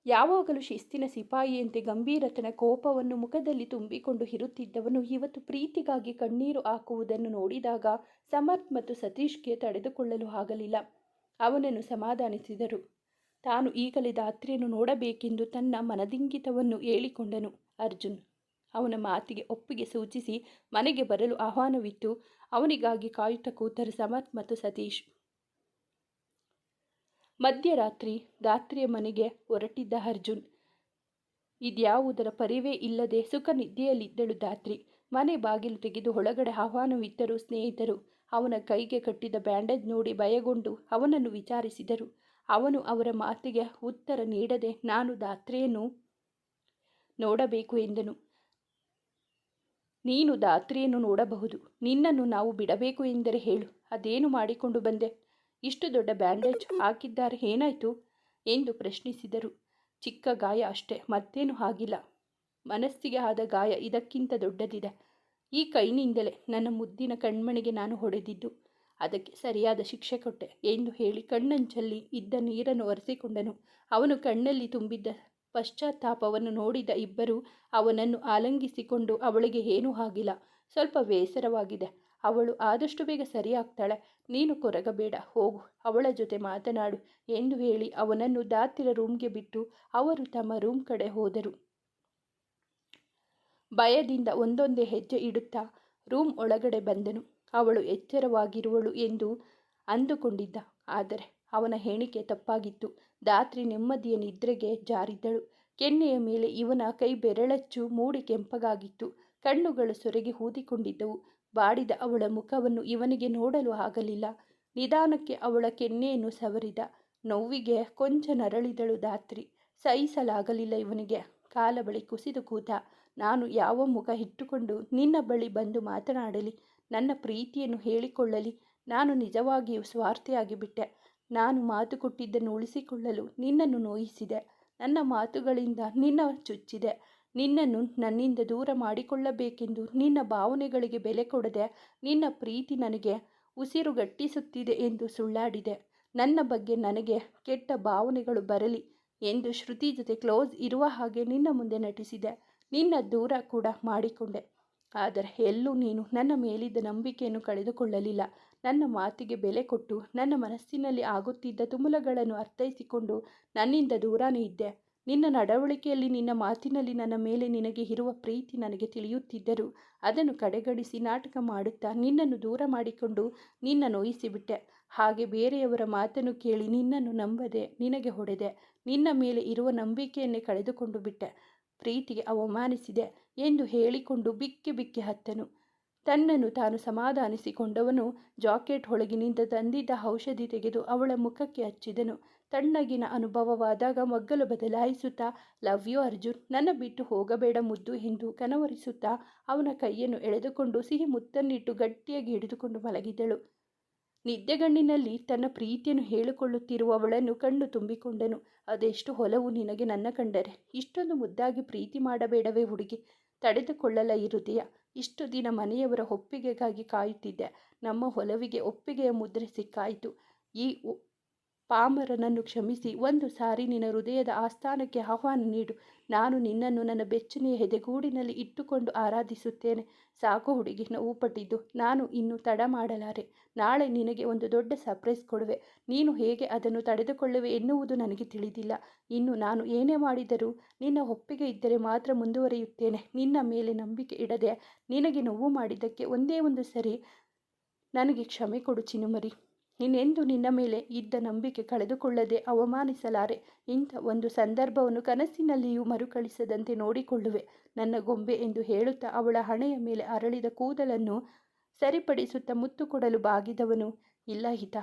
ಯಾವಾಗಲೂ ಶಿಸ್ತಿನ ಸಿಪಾಯಿಯಂತೆ ಗಂಭೀರತನ ಕೋಪವನ್ನು ಮುಖದಲ್ಲಿ ತುಂಬಿಕೊಂಡು ಇರುತ್ತಿದ್ದವನು ಇವತ್ತು ಪ್ರೀತಿಗಾಗಿ ಕಣ್ಣೀರು ಹಾಕುವುದನ್ನು ನೋಡಿದಾಗ ಸಮರ್ಥ್ ಮತ್ತು ಸತೀಶ್ಗೆ ತಡೆದುಕೊಳ್ಳಲು ಆಗಲಿಲ್ಲ. ಅವನನ್ನು ಸಮಾಧಾನಿಸಿದರು. ತಾನು ಈಗಲೇ ಧಾತ್ರಿಯನ್ನು ನೋಡಬೇಕೆಂದು ತನ್ನ ಮನದಿಂಗಿತವನ್ನು ಹೇಳಿಕೊಂಡನು ಅರ್ಜುನ್. ಅವನ ಮಾತಿಗೆ ಒಪ್ಪಿಗೆ ಸೂಚಿಸಿ ಮನೆಗೆ ಬರಲು ಆಹ್ವಾನವಿತ್ತು. ಅವನಿಗಾಗಿ ಕಾಯುತ್ತಾ ಕೂತರು ಸಮರ್ಥ್ ಮತ್ತು ಸತೀಶ್. ಮಧ್ಯರಾತ್ರಿ ದಾತ್ರಿಯ ಮನೆಗೆ ಹೊರಟಿದ್ದ ಅರ್ಜುನ್. ಇದ್ಯಾವುದರ ಪರಿವೇ ಇಲ್ಲದೆ ಸುಖ ನಿದ್ದೆಯಲ್ಲಿದ್ದಳು ದಾತ್ರಿ ಮನೆ ಬಾಗಿಲು ತೆಗೆದು ಒಳಗಡೆ ಆಹ್ವಾನವಿದ್ದರು ಸ್ನೇಹಿತರು ಅವನ ಕೈಗೆ ಕಟ್ಟಿದ ಬ್ಯಾಂಡೇಜ್ ನೋಡಿ ಭಯಗೊಂಡು ಅವನನ್ನು ವಿಚಾರಿಸಿದರು. ಅವನು ಅವರ ಮಾತಿಗೆ ಉತ್ತರ ನೀಡದೆ, ನಾನು ದಾತ್ರಿಯನ್ನು ನೋಡಬೇಕು ಎಂದನು. ನೀನು ದಾತ್ರಿಯನ್ನು ನೋಡಬಹುದು. ನಿನ್ನನ್ನು ನಾವು ಬಿಡಬೇಕು ಎಂದರೆ ಹೇಳು. ಅದೇನು ಮಾಡಿಕೊಂಡು ಬಂದೆ? ಇಷ್ಟು ದೊಡ್ಡ ಬ್ಯಾಂಡೇಜ್ ಹಾಕಿದ್ದಾರೆ ಏನಾಯಿತು? ಎಂದು ಪ್ರಶ್ನಿಸಿದರು. ಚಿಕ್ಕ ಗಾಯ ಅಷ್ಟೇ, ಮತ್ತೇನು ಆಗಿಲ್ಲ. ಮನಸ್ಸಿಗೆ ಆದ ಗಾಯ ಇದಕ್ಕಿಂತ ದೊಡ್ಡದಿದೆ. ಈ ಕೈನಿಂದಲೇ ನನ್ನ ಮುದ್ದಿನ ಕಣ್ಮಣಿಗೆ ನಾನು ಹೊಡೆದಿದ್ದು. ಅದಕ್ಕೆ ಸರಿಯಾದ ಶಿಕ್ಷೆ ಕೊಟ್ಟೆ ಎಂದು ಹೇಳಿ ಕಣ್ಣಂಚಲ್ಲಿ ಇದ್ದ ನೀರನ್ನು ಒರೆಸಿಕೊಂಡನು. ಅವನು ಕಣ್ಣಲ್ಲಿ ತುಂಬಿದ್ದ ಪಶ್ಚಾತ್ತಾಪವನ್ನು ನೋಡಿದ ಇಬ್ಬರು ಅವನನ್ನು ಆಲಂಗಿಸಿಕೊಂಡು ಅವಳಿಗೆ ಏನೂ ಆಗಿಲ್ಲ. ಸ್ವಲ್ಪ ಬೇಸರವಾಗಿದೆ. ಅವಳು ಆದಷ್ಟು ಬೇಗ ಸರಿಯಾಗ್ತಾಳೆ. ನೀನು ಕೊರಗಬೇಡ, ಹೋಗು, ಅವಳ ಜೊತೆ ಮಾತನಾಡು ಎಂದು ಹೇಳಿ ಅವನನ್ನು ದಾತಿರ ರೂಮ್ಗೆ ಬಿಟ್ಟು ಅವರು ತಮ್ಮ ರೂಮ್ ಕಡೆ ಹೋದರು. ಭಯದಿಂದ ಒಂದೊಂದೇ ಹೆಜ್ಜೆ ಇಡುತ್ತಾ ರೂಮ್ ಒಳಗಡೆ ಬಂದನು. ಅವಳು ಎಚ್ಚರವಾಗಿರುವಳು ಎಂದು ಅಂದುಕೊಂಡಿದ್ದ. ಆದರೆ ಅವನ ಹೇಳಿಕೆ ತಪ್ಪಾಗಿತ್ತು. ದಾತ್ರಿ ನೆಮ್ಮದಿಯ ನಿದ್ರೆಗೆ ಜಾರಿದ್ದಳು. ಕೆನ್ನೆಯ ಮೇಲೆ ಇವನ ಕೈ ಬೆರಳಚ್ಚು, ಮೂಡಿ ಕೆಂಪಗಾಗಿತ್ತು. ಕಣ್ಣುಗಳು ಸೊರಗಿ ಊದಿಕೊಂಡಿದ್ದವು ಬಾಡಿದ ಅವಳ ಮುಖವನ್ನು ಇವನಿಗೆ ನೋಡಲು ಆಗಲಿಲ್ಲ. ನಿಧಾನಕ್ಕೆ ಅವಳ ಕೆನ್ನೆಯನ್ನು ಸವರಿದ. ನೋವಿಗೆ ಕೊಂಚ ನರಳಿದಳು ದಾತ್ರಿ ಸಹಿಸಲಾಗಲಿಲ್ಲ ಇವನಿಗೆ. ಕಾಲ ಬಳಿ ಕುಸಿದು ಕೂತ, ನಾನು ಯಾವ ಮುಖ ಇಟ್ಟುಕೊಂಡು ನಿನ್ನ ಬಳಿ ಬಂದು ಮಾತನಾಡಲಿ? ನನ್ನ ಪ್ರೀತಿಯನ್ನು ಹೇಳಿಕೊಳ್ಳಲಿ. ನಾನು ನಿಜವಾಗಿಯೂ ಸ್ವಾರ್ಥಿಯಾಗಿ ಬಿಟ್ಟೆ ನಾನು ಮಾತು ಕೊಟ್ಟಿದ್ದನ್ನು ಉಳಿಸಿಕೊಳ್ಳಲು ನಿನ್ನನ್ನು ನೋಯಿಸಿದೆ. ನನ್ನ ಮಾತುಗಳಿಂದ ನಿನ್ನ ಚುಚ್ಚಿದೆ. ನಿನ್ನನ್ನು ನನ್ನಿಂದ ದೂರ ಮಾಡಿಕೊಳ್ಳಬೇಕೆಂದು ನಿನ್ನ ಭಾವನೆಗಳಿಗೆ ಬೆಲೆ ಕೊಡದೆ ನಿನ್ನ ಪ್ರೀತಿ ನನಗೆ ಉಸಿರುಗಟ್ಟಿಸುತ್ತಿದೆ ಎಂದು ಸುಳ್ಳಾಡಿದೆ. ನನ್ನ ಬಗ್ಗೆ ನನಗೆ ಕೆಟ್ಟ ಭಾವನೆಗಳು ಬರಲಿ ಎಂದು ಶ್ರುತಿ ಜೊತೆ ಕ್ಲೋಸ್ ಇರುವ ಹಾಗೆ ನಿನ್ನ ಮುಂದೆ ನಟಿಸಿದೆ. ನಿನ್ನ ದೂರ ಕೂಡ ಮಾಡಿಕೊಂಡೆ. ಆದರೆ ಎಲ್ಲೂ ನೀನು ನನ್ನ ಮೇಲಿದ್ದ ನಂಬಿಕೆಯನ್ನು ಕಳೆದುಕೊಳ್ಳಲಿಲ್ಲ. ನನ್ನ ಮಾತಿಗೆ ಬೆಲೆ ಕೊಟ್ಟು ನನ್ನ ಮನಸ್ಸಿನಲ್ಲಿ ಆಗುತ್ತಿದ್ದ ತುಮುಲಗಳನ್ನು ಅರ್ಥೈಸಿಕೊಂಡು ನನ್ನಿಂದ ದೂರನೇ ಇದ್ದೆ. ನಿನ್ನ ನಡವಳಿಕೆಯಲ್ಲಿ ನಿನ್ನ ಮಾತಿನಲ್ಲಿ ನನ್ನ ಮೇಲೆ ನಿನಗೆ ಇರುವ ಪ್ರೀತಿ ನನಗೆ ತಿಳಿಯುತ್ತಿದ್ದರೂ. ಅದನ್ನು ಕಡೆಗಣಿಸಿ ನಾಟಕ ಮಾಡುತ್ತಾ ನಿನ್ನನ್ನು ದೂರ ಮಾಡಿಕೊಂಡು ನಿನ್ನ ನೋಯಿಸಿಬಿಟ್ಟೆ. ಹಾಗೆ ಬೇರೆಯವರ ಮಾತನ್ನು ಕೇಳಿ ನಿನ್ನನ್ನು ನಂಬದೆ, ನಿನಗೆ ಹೊಡೆದೆ, ನಿನ್ನ ಮೇಲೆ ಇರುವ ನಂಬಿಕೆಯನ್ನೇ ಕಳೆದುಕೊಂಡು ಬಿಟ್ಟೆ. ಪ್ರೀತಿಗೆ ಅವಮಾನಿಸಿದೆ ಎಂದು ಹೇಳಿಕೊಂಡು ಬಿಕ್ಕಿ ಬಿಕ್ಕಿ ಹತ್ತನು. ತನ್ನನ್ನು ತಾನು ಸಮಾಧಾನಿಸಿಕೊಂಡವನು ಜಾಕೆಟ್ ಒಳಗಿನಿಂದ ತಂದಿದ್ದ ಔಷಧಿ ತೆಗೆದು ಅವಳ ಮುಖಕ್ಕೆ ಹಚ್ಚಿದನು. ತಣ್ಣಗಿನ ಅನುಭವವಾದಾಗ ಮಗ್ಗಲು ಬದಲಾಯಿಸುತ್ತಾ, ಲವ್ ಯು ಅರ್ಜುನ್, ನನ್ನ ಬಿಟ್ಟು ಹೋಗಬೇಡ ಮುದ್ದು ಎಂದು ಕನವರಿಸುತ್ತಾ ಅವನ ಕೈಯನ್ನು ಎಳೆದುಕೊಂಡು ಸಿಹಿ ಮುತ್ತನ್ನಿಟ್ಟು ಗಟ್ಟಿಯಾಗಿ ಹಿಡಿದುಕೊಂಡು ಮಲಗಿದಳು. ನಿದ್ದೆಗಣ್ಣಿನಲ್ಲಿ ತನ್ನ ಪ್ರೀತಿಯನ್ನು ಹೇಳಿಕೊಳ್ಳುತ್ತಿರುವವಳನ್ನು ಕಣ್ಣು ತುಂಬಿಕೊಂಡನು. ಅದೆಷ್ಟು ಹೊಲವು ನಿನಗೆ ನನ್ನ ಕಂಡರೆ, ಇಷ್ಟೊಂದು ಮುದ್ದಾಗಿ ಪ್ರೀತಿ ಮಾಡಬೇಡವೇ ಹುಡುಗಿ, ತಡೆದುಕೊಳ್ಳಲ ಈ ಹೃದಯ ಇಷ್ಟು ದಿನ ಮನೆಯವರ ಒಪ್ಪಿಗೆಗಾಗಿ ಕಾಯುತ್ತಿದ್ದೆ. ನಮ್ಮ ಒಲವಿಗೆ ಒಪ್ಪಿಗೆಯ ಮುದ್ರೆ ಸಿಕ್ಕಾಯಿತು. ಈ ಪಾಮರನನ್ನು ಕ್ಷಮಿಸಿ. ಒಂದು ಸಾರಿ ನಿನ್ನ ಹೃದಯದ ಆಸ್ಥಾನಕ್ಕೆ ಆಹ್ವಾನ ನೀಡು. ನಾನು ನಿನ್ನನ್ನು ನನ್ನ ಬೆಚ್ಚನೆಯ ಹೆದೆಗೂಡಿನಲ್ಲಿ ಇಟ್ಟುಕೊಂಡು ಆರಾಧಿಸುತ್ತೇನೆ. ಸಾಕು ಹುಡುಗಿ, ನೋವು ಪಟ್ಟಿದ್ದು. ನಾನು ಇನ್ನು ತಡ ಮಾಡಲಾರೆ. ನಾಳೆ ನಿನಗೆ ಒಂದು ದೊಡ್ಡ ಸರ್ಪ್ರೈಸ್ ಕೊಡುವೆ. ನೀನು ಹೇಗೆ ಅದನ್ನು ತಡೆದುಕೊಳ್ಳುವೆ ಎನ್ನುವುದು ನನಗೆ ತಿಳಿದಿಲ್ಲ. ಇನ್ನು ನಾನು ಏನೇ ಮಾಡಿದರೂ ನಿನ್ನ ಒಪ್ಪಿಗೆ ಇದ್ದರೆ ಮಾತ್ರ ಮುಂದುವರಿಯುತ್ತೇನೆ. ನಿನ್ನ ಮೇಲೆ ನಂಬಿಕೆ ಇಡದೆ ನಿನಗೆ ನೋವು ಮಾಡಿದ್ದಕ್ಕೆ ಒಂದೇ ಒಂದು ಸರಿ ನನಗೆ ಕ್ಷಮೆ ಕೊಡು ಚಿನುಮರಿ ಇನ್ನೆಂದು ನಿನ್ನ ಮೇಲೆ ಇದ್ದ ನಂಬಿಕೆ ಕಳೆದುಕೊಳ್ಳದೆ ಅವಮಾನಿಸಲಾರೆ. ಇಂಥ ಒಂದು ಸಂದರ್ಭವನ್ನು ಕನಸಿನಲ್ಲಿಯೂ ಮರುಕಳಿಸದಂತೆ ನೋಡಿಕೊಳ್ಳುವೆ. ನನ್ನ ಗೊಂಬೆ ಎಂದು ಹೇಳುತ್ತಾ ಅವಳ ಹಣೆಯ ಮೇಲೆ ಅರಳಿದ ಕೂದಲನ್ನು ಸರಿಪಡಿಸುತ್ತಾ ಮುತ್ತು ಕೊಡಲು ಬಾಗಿದವನು, ಇಲ್ಲ ಹಿತ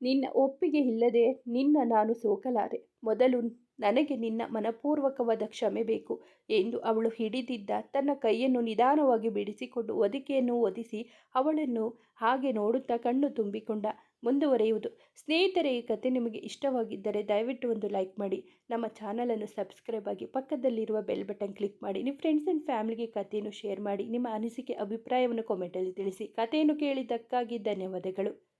ನಿನ್ನ ಒಪ್ಪಿಗೆ ಇಲ್ಲದೆ ನಿನ್ನ ನಾನು ಸೋಕಲಾರೆ. ಮೊದಲು ನನಗೆ ನಿನ್ನ ಮನಪೂರ್ವಕವಾದ ಕ್ಷಮೆ ಬೇಕು ಎಂದು ಅವಳು ಹಿಡಿದಿದ್ದ ತನ್ನ ಕೈಯನ್ನು ನಿಧಾನವಾಗಿ ಬಿಡಿಸಿಕೊಂಡು ಒದಿಕೆಯನ್ನು ಒದಿಸಿ ಅವಳನ್ನು ಹಾಗೆ ನೋಡುತ್ತಾ ಕಣ್ಣು ತುಂಬಿಕೊಂಡ ಮುಂದುವರೆಯುವುದು. ಸ್ನೇಹಿತರೆ, ಈ ಕತೆ ನಿಮಗೆ ಇಷ್ಟವಾಗಿದ್ದರೆ ದಯವಿಟ್ಟು ಒಂದು ಲೈಕ್ ಮಾಡಿ, ನಮ್ಮ ಚಾನಲನ್ನು ಸಬ್ಸ್ಕ್ರೈಬ್ ಆಗಿ ಪಕ್ಕದಲ್ಲಿರುವ ಬೆಲ್ ಬಟನ್ ಕ್ಲಿಕ್ ಮಾಡಿ, ನಿಮ್ಮ ಫ್ರೆಂಡ್ಸ್ ಆ್ಯಂಡ್ ಫ್ಯಾಮಿಲಿಗೆ ಕಥೆಯನ್ನು ಶೇರ್ ಮಾಡಿ, ನಿಮ್ಮ ಅನಿಸಿಕೆ, ಅಭಿಪ್ರಾಯವನ್ನು ಕಾಮೆಂಟಲ್ಲಿ ತಿಳಿಸಿ. ಕಥೆಯನ್ನು ಕೇಳಿದ್ದಕ್ಕಾಗಿ ಧನ್ಯವಾದಗಳು.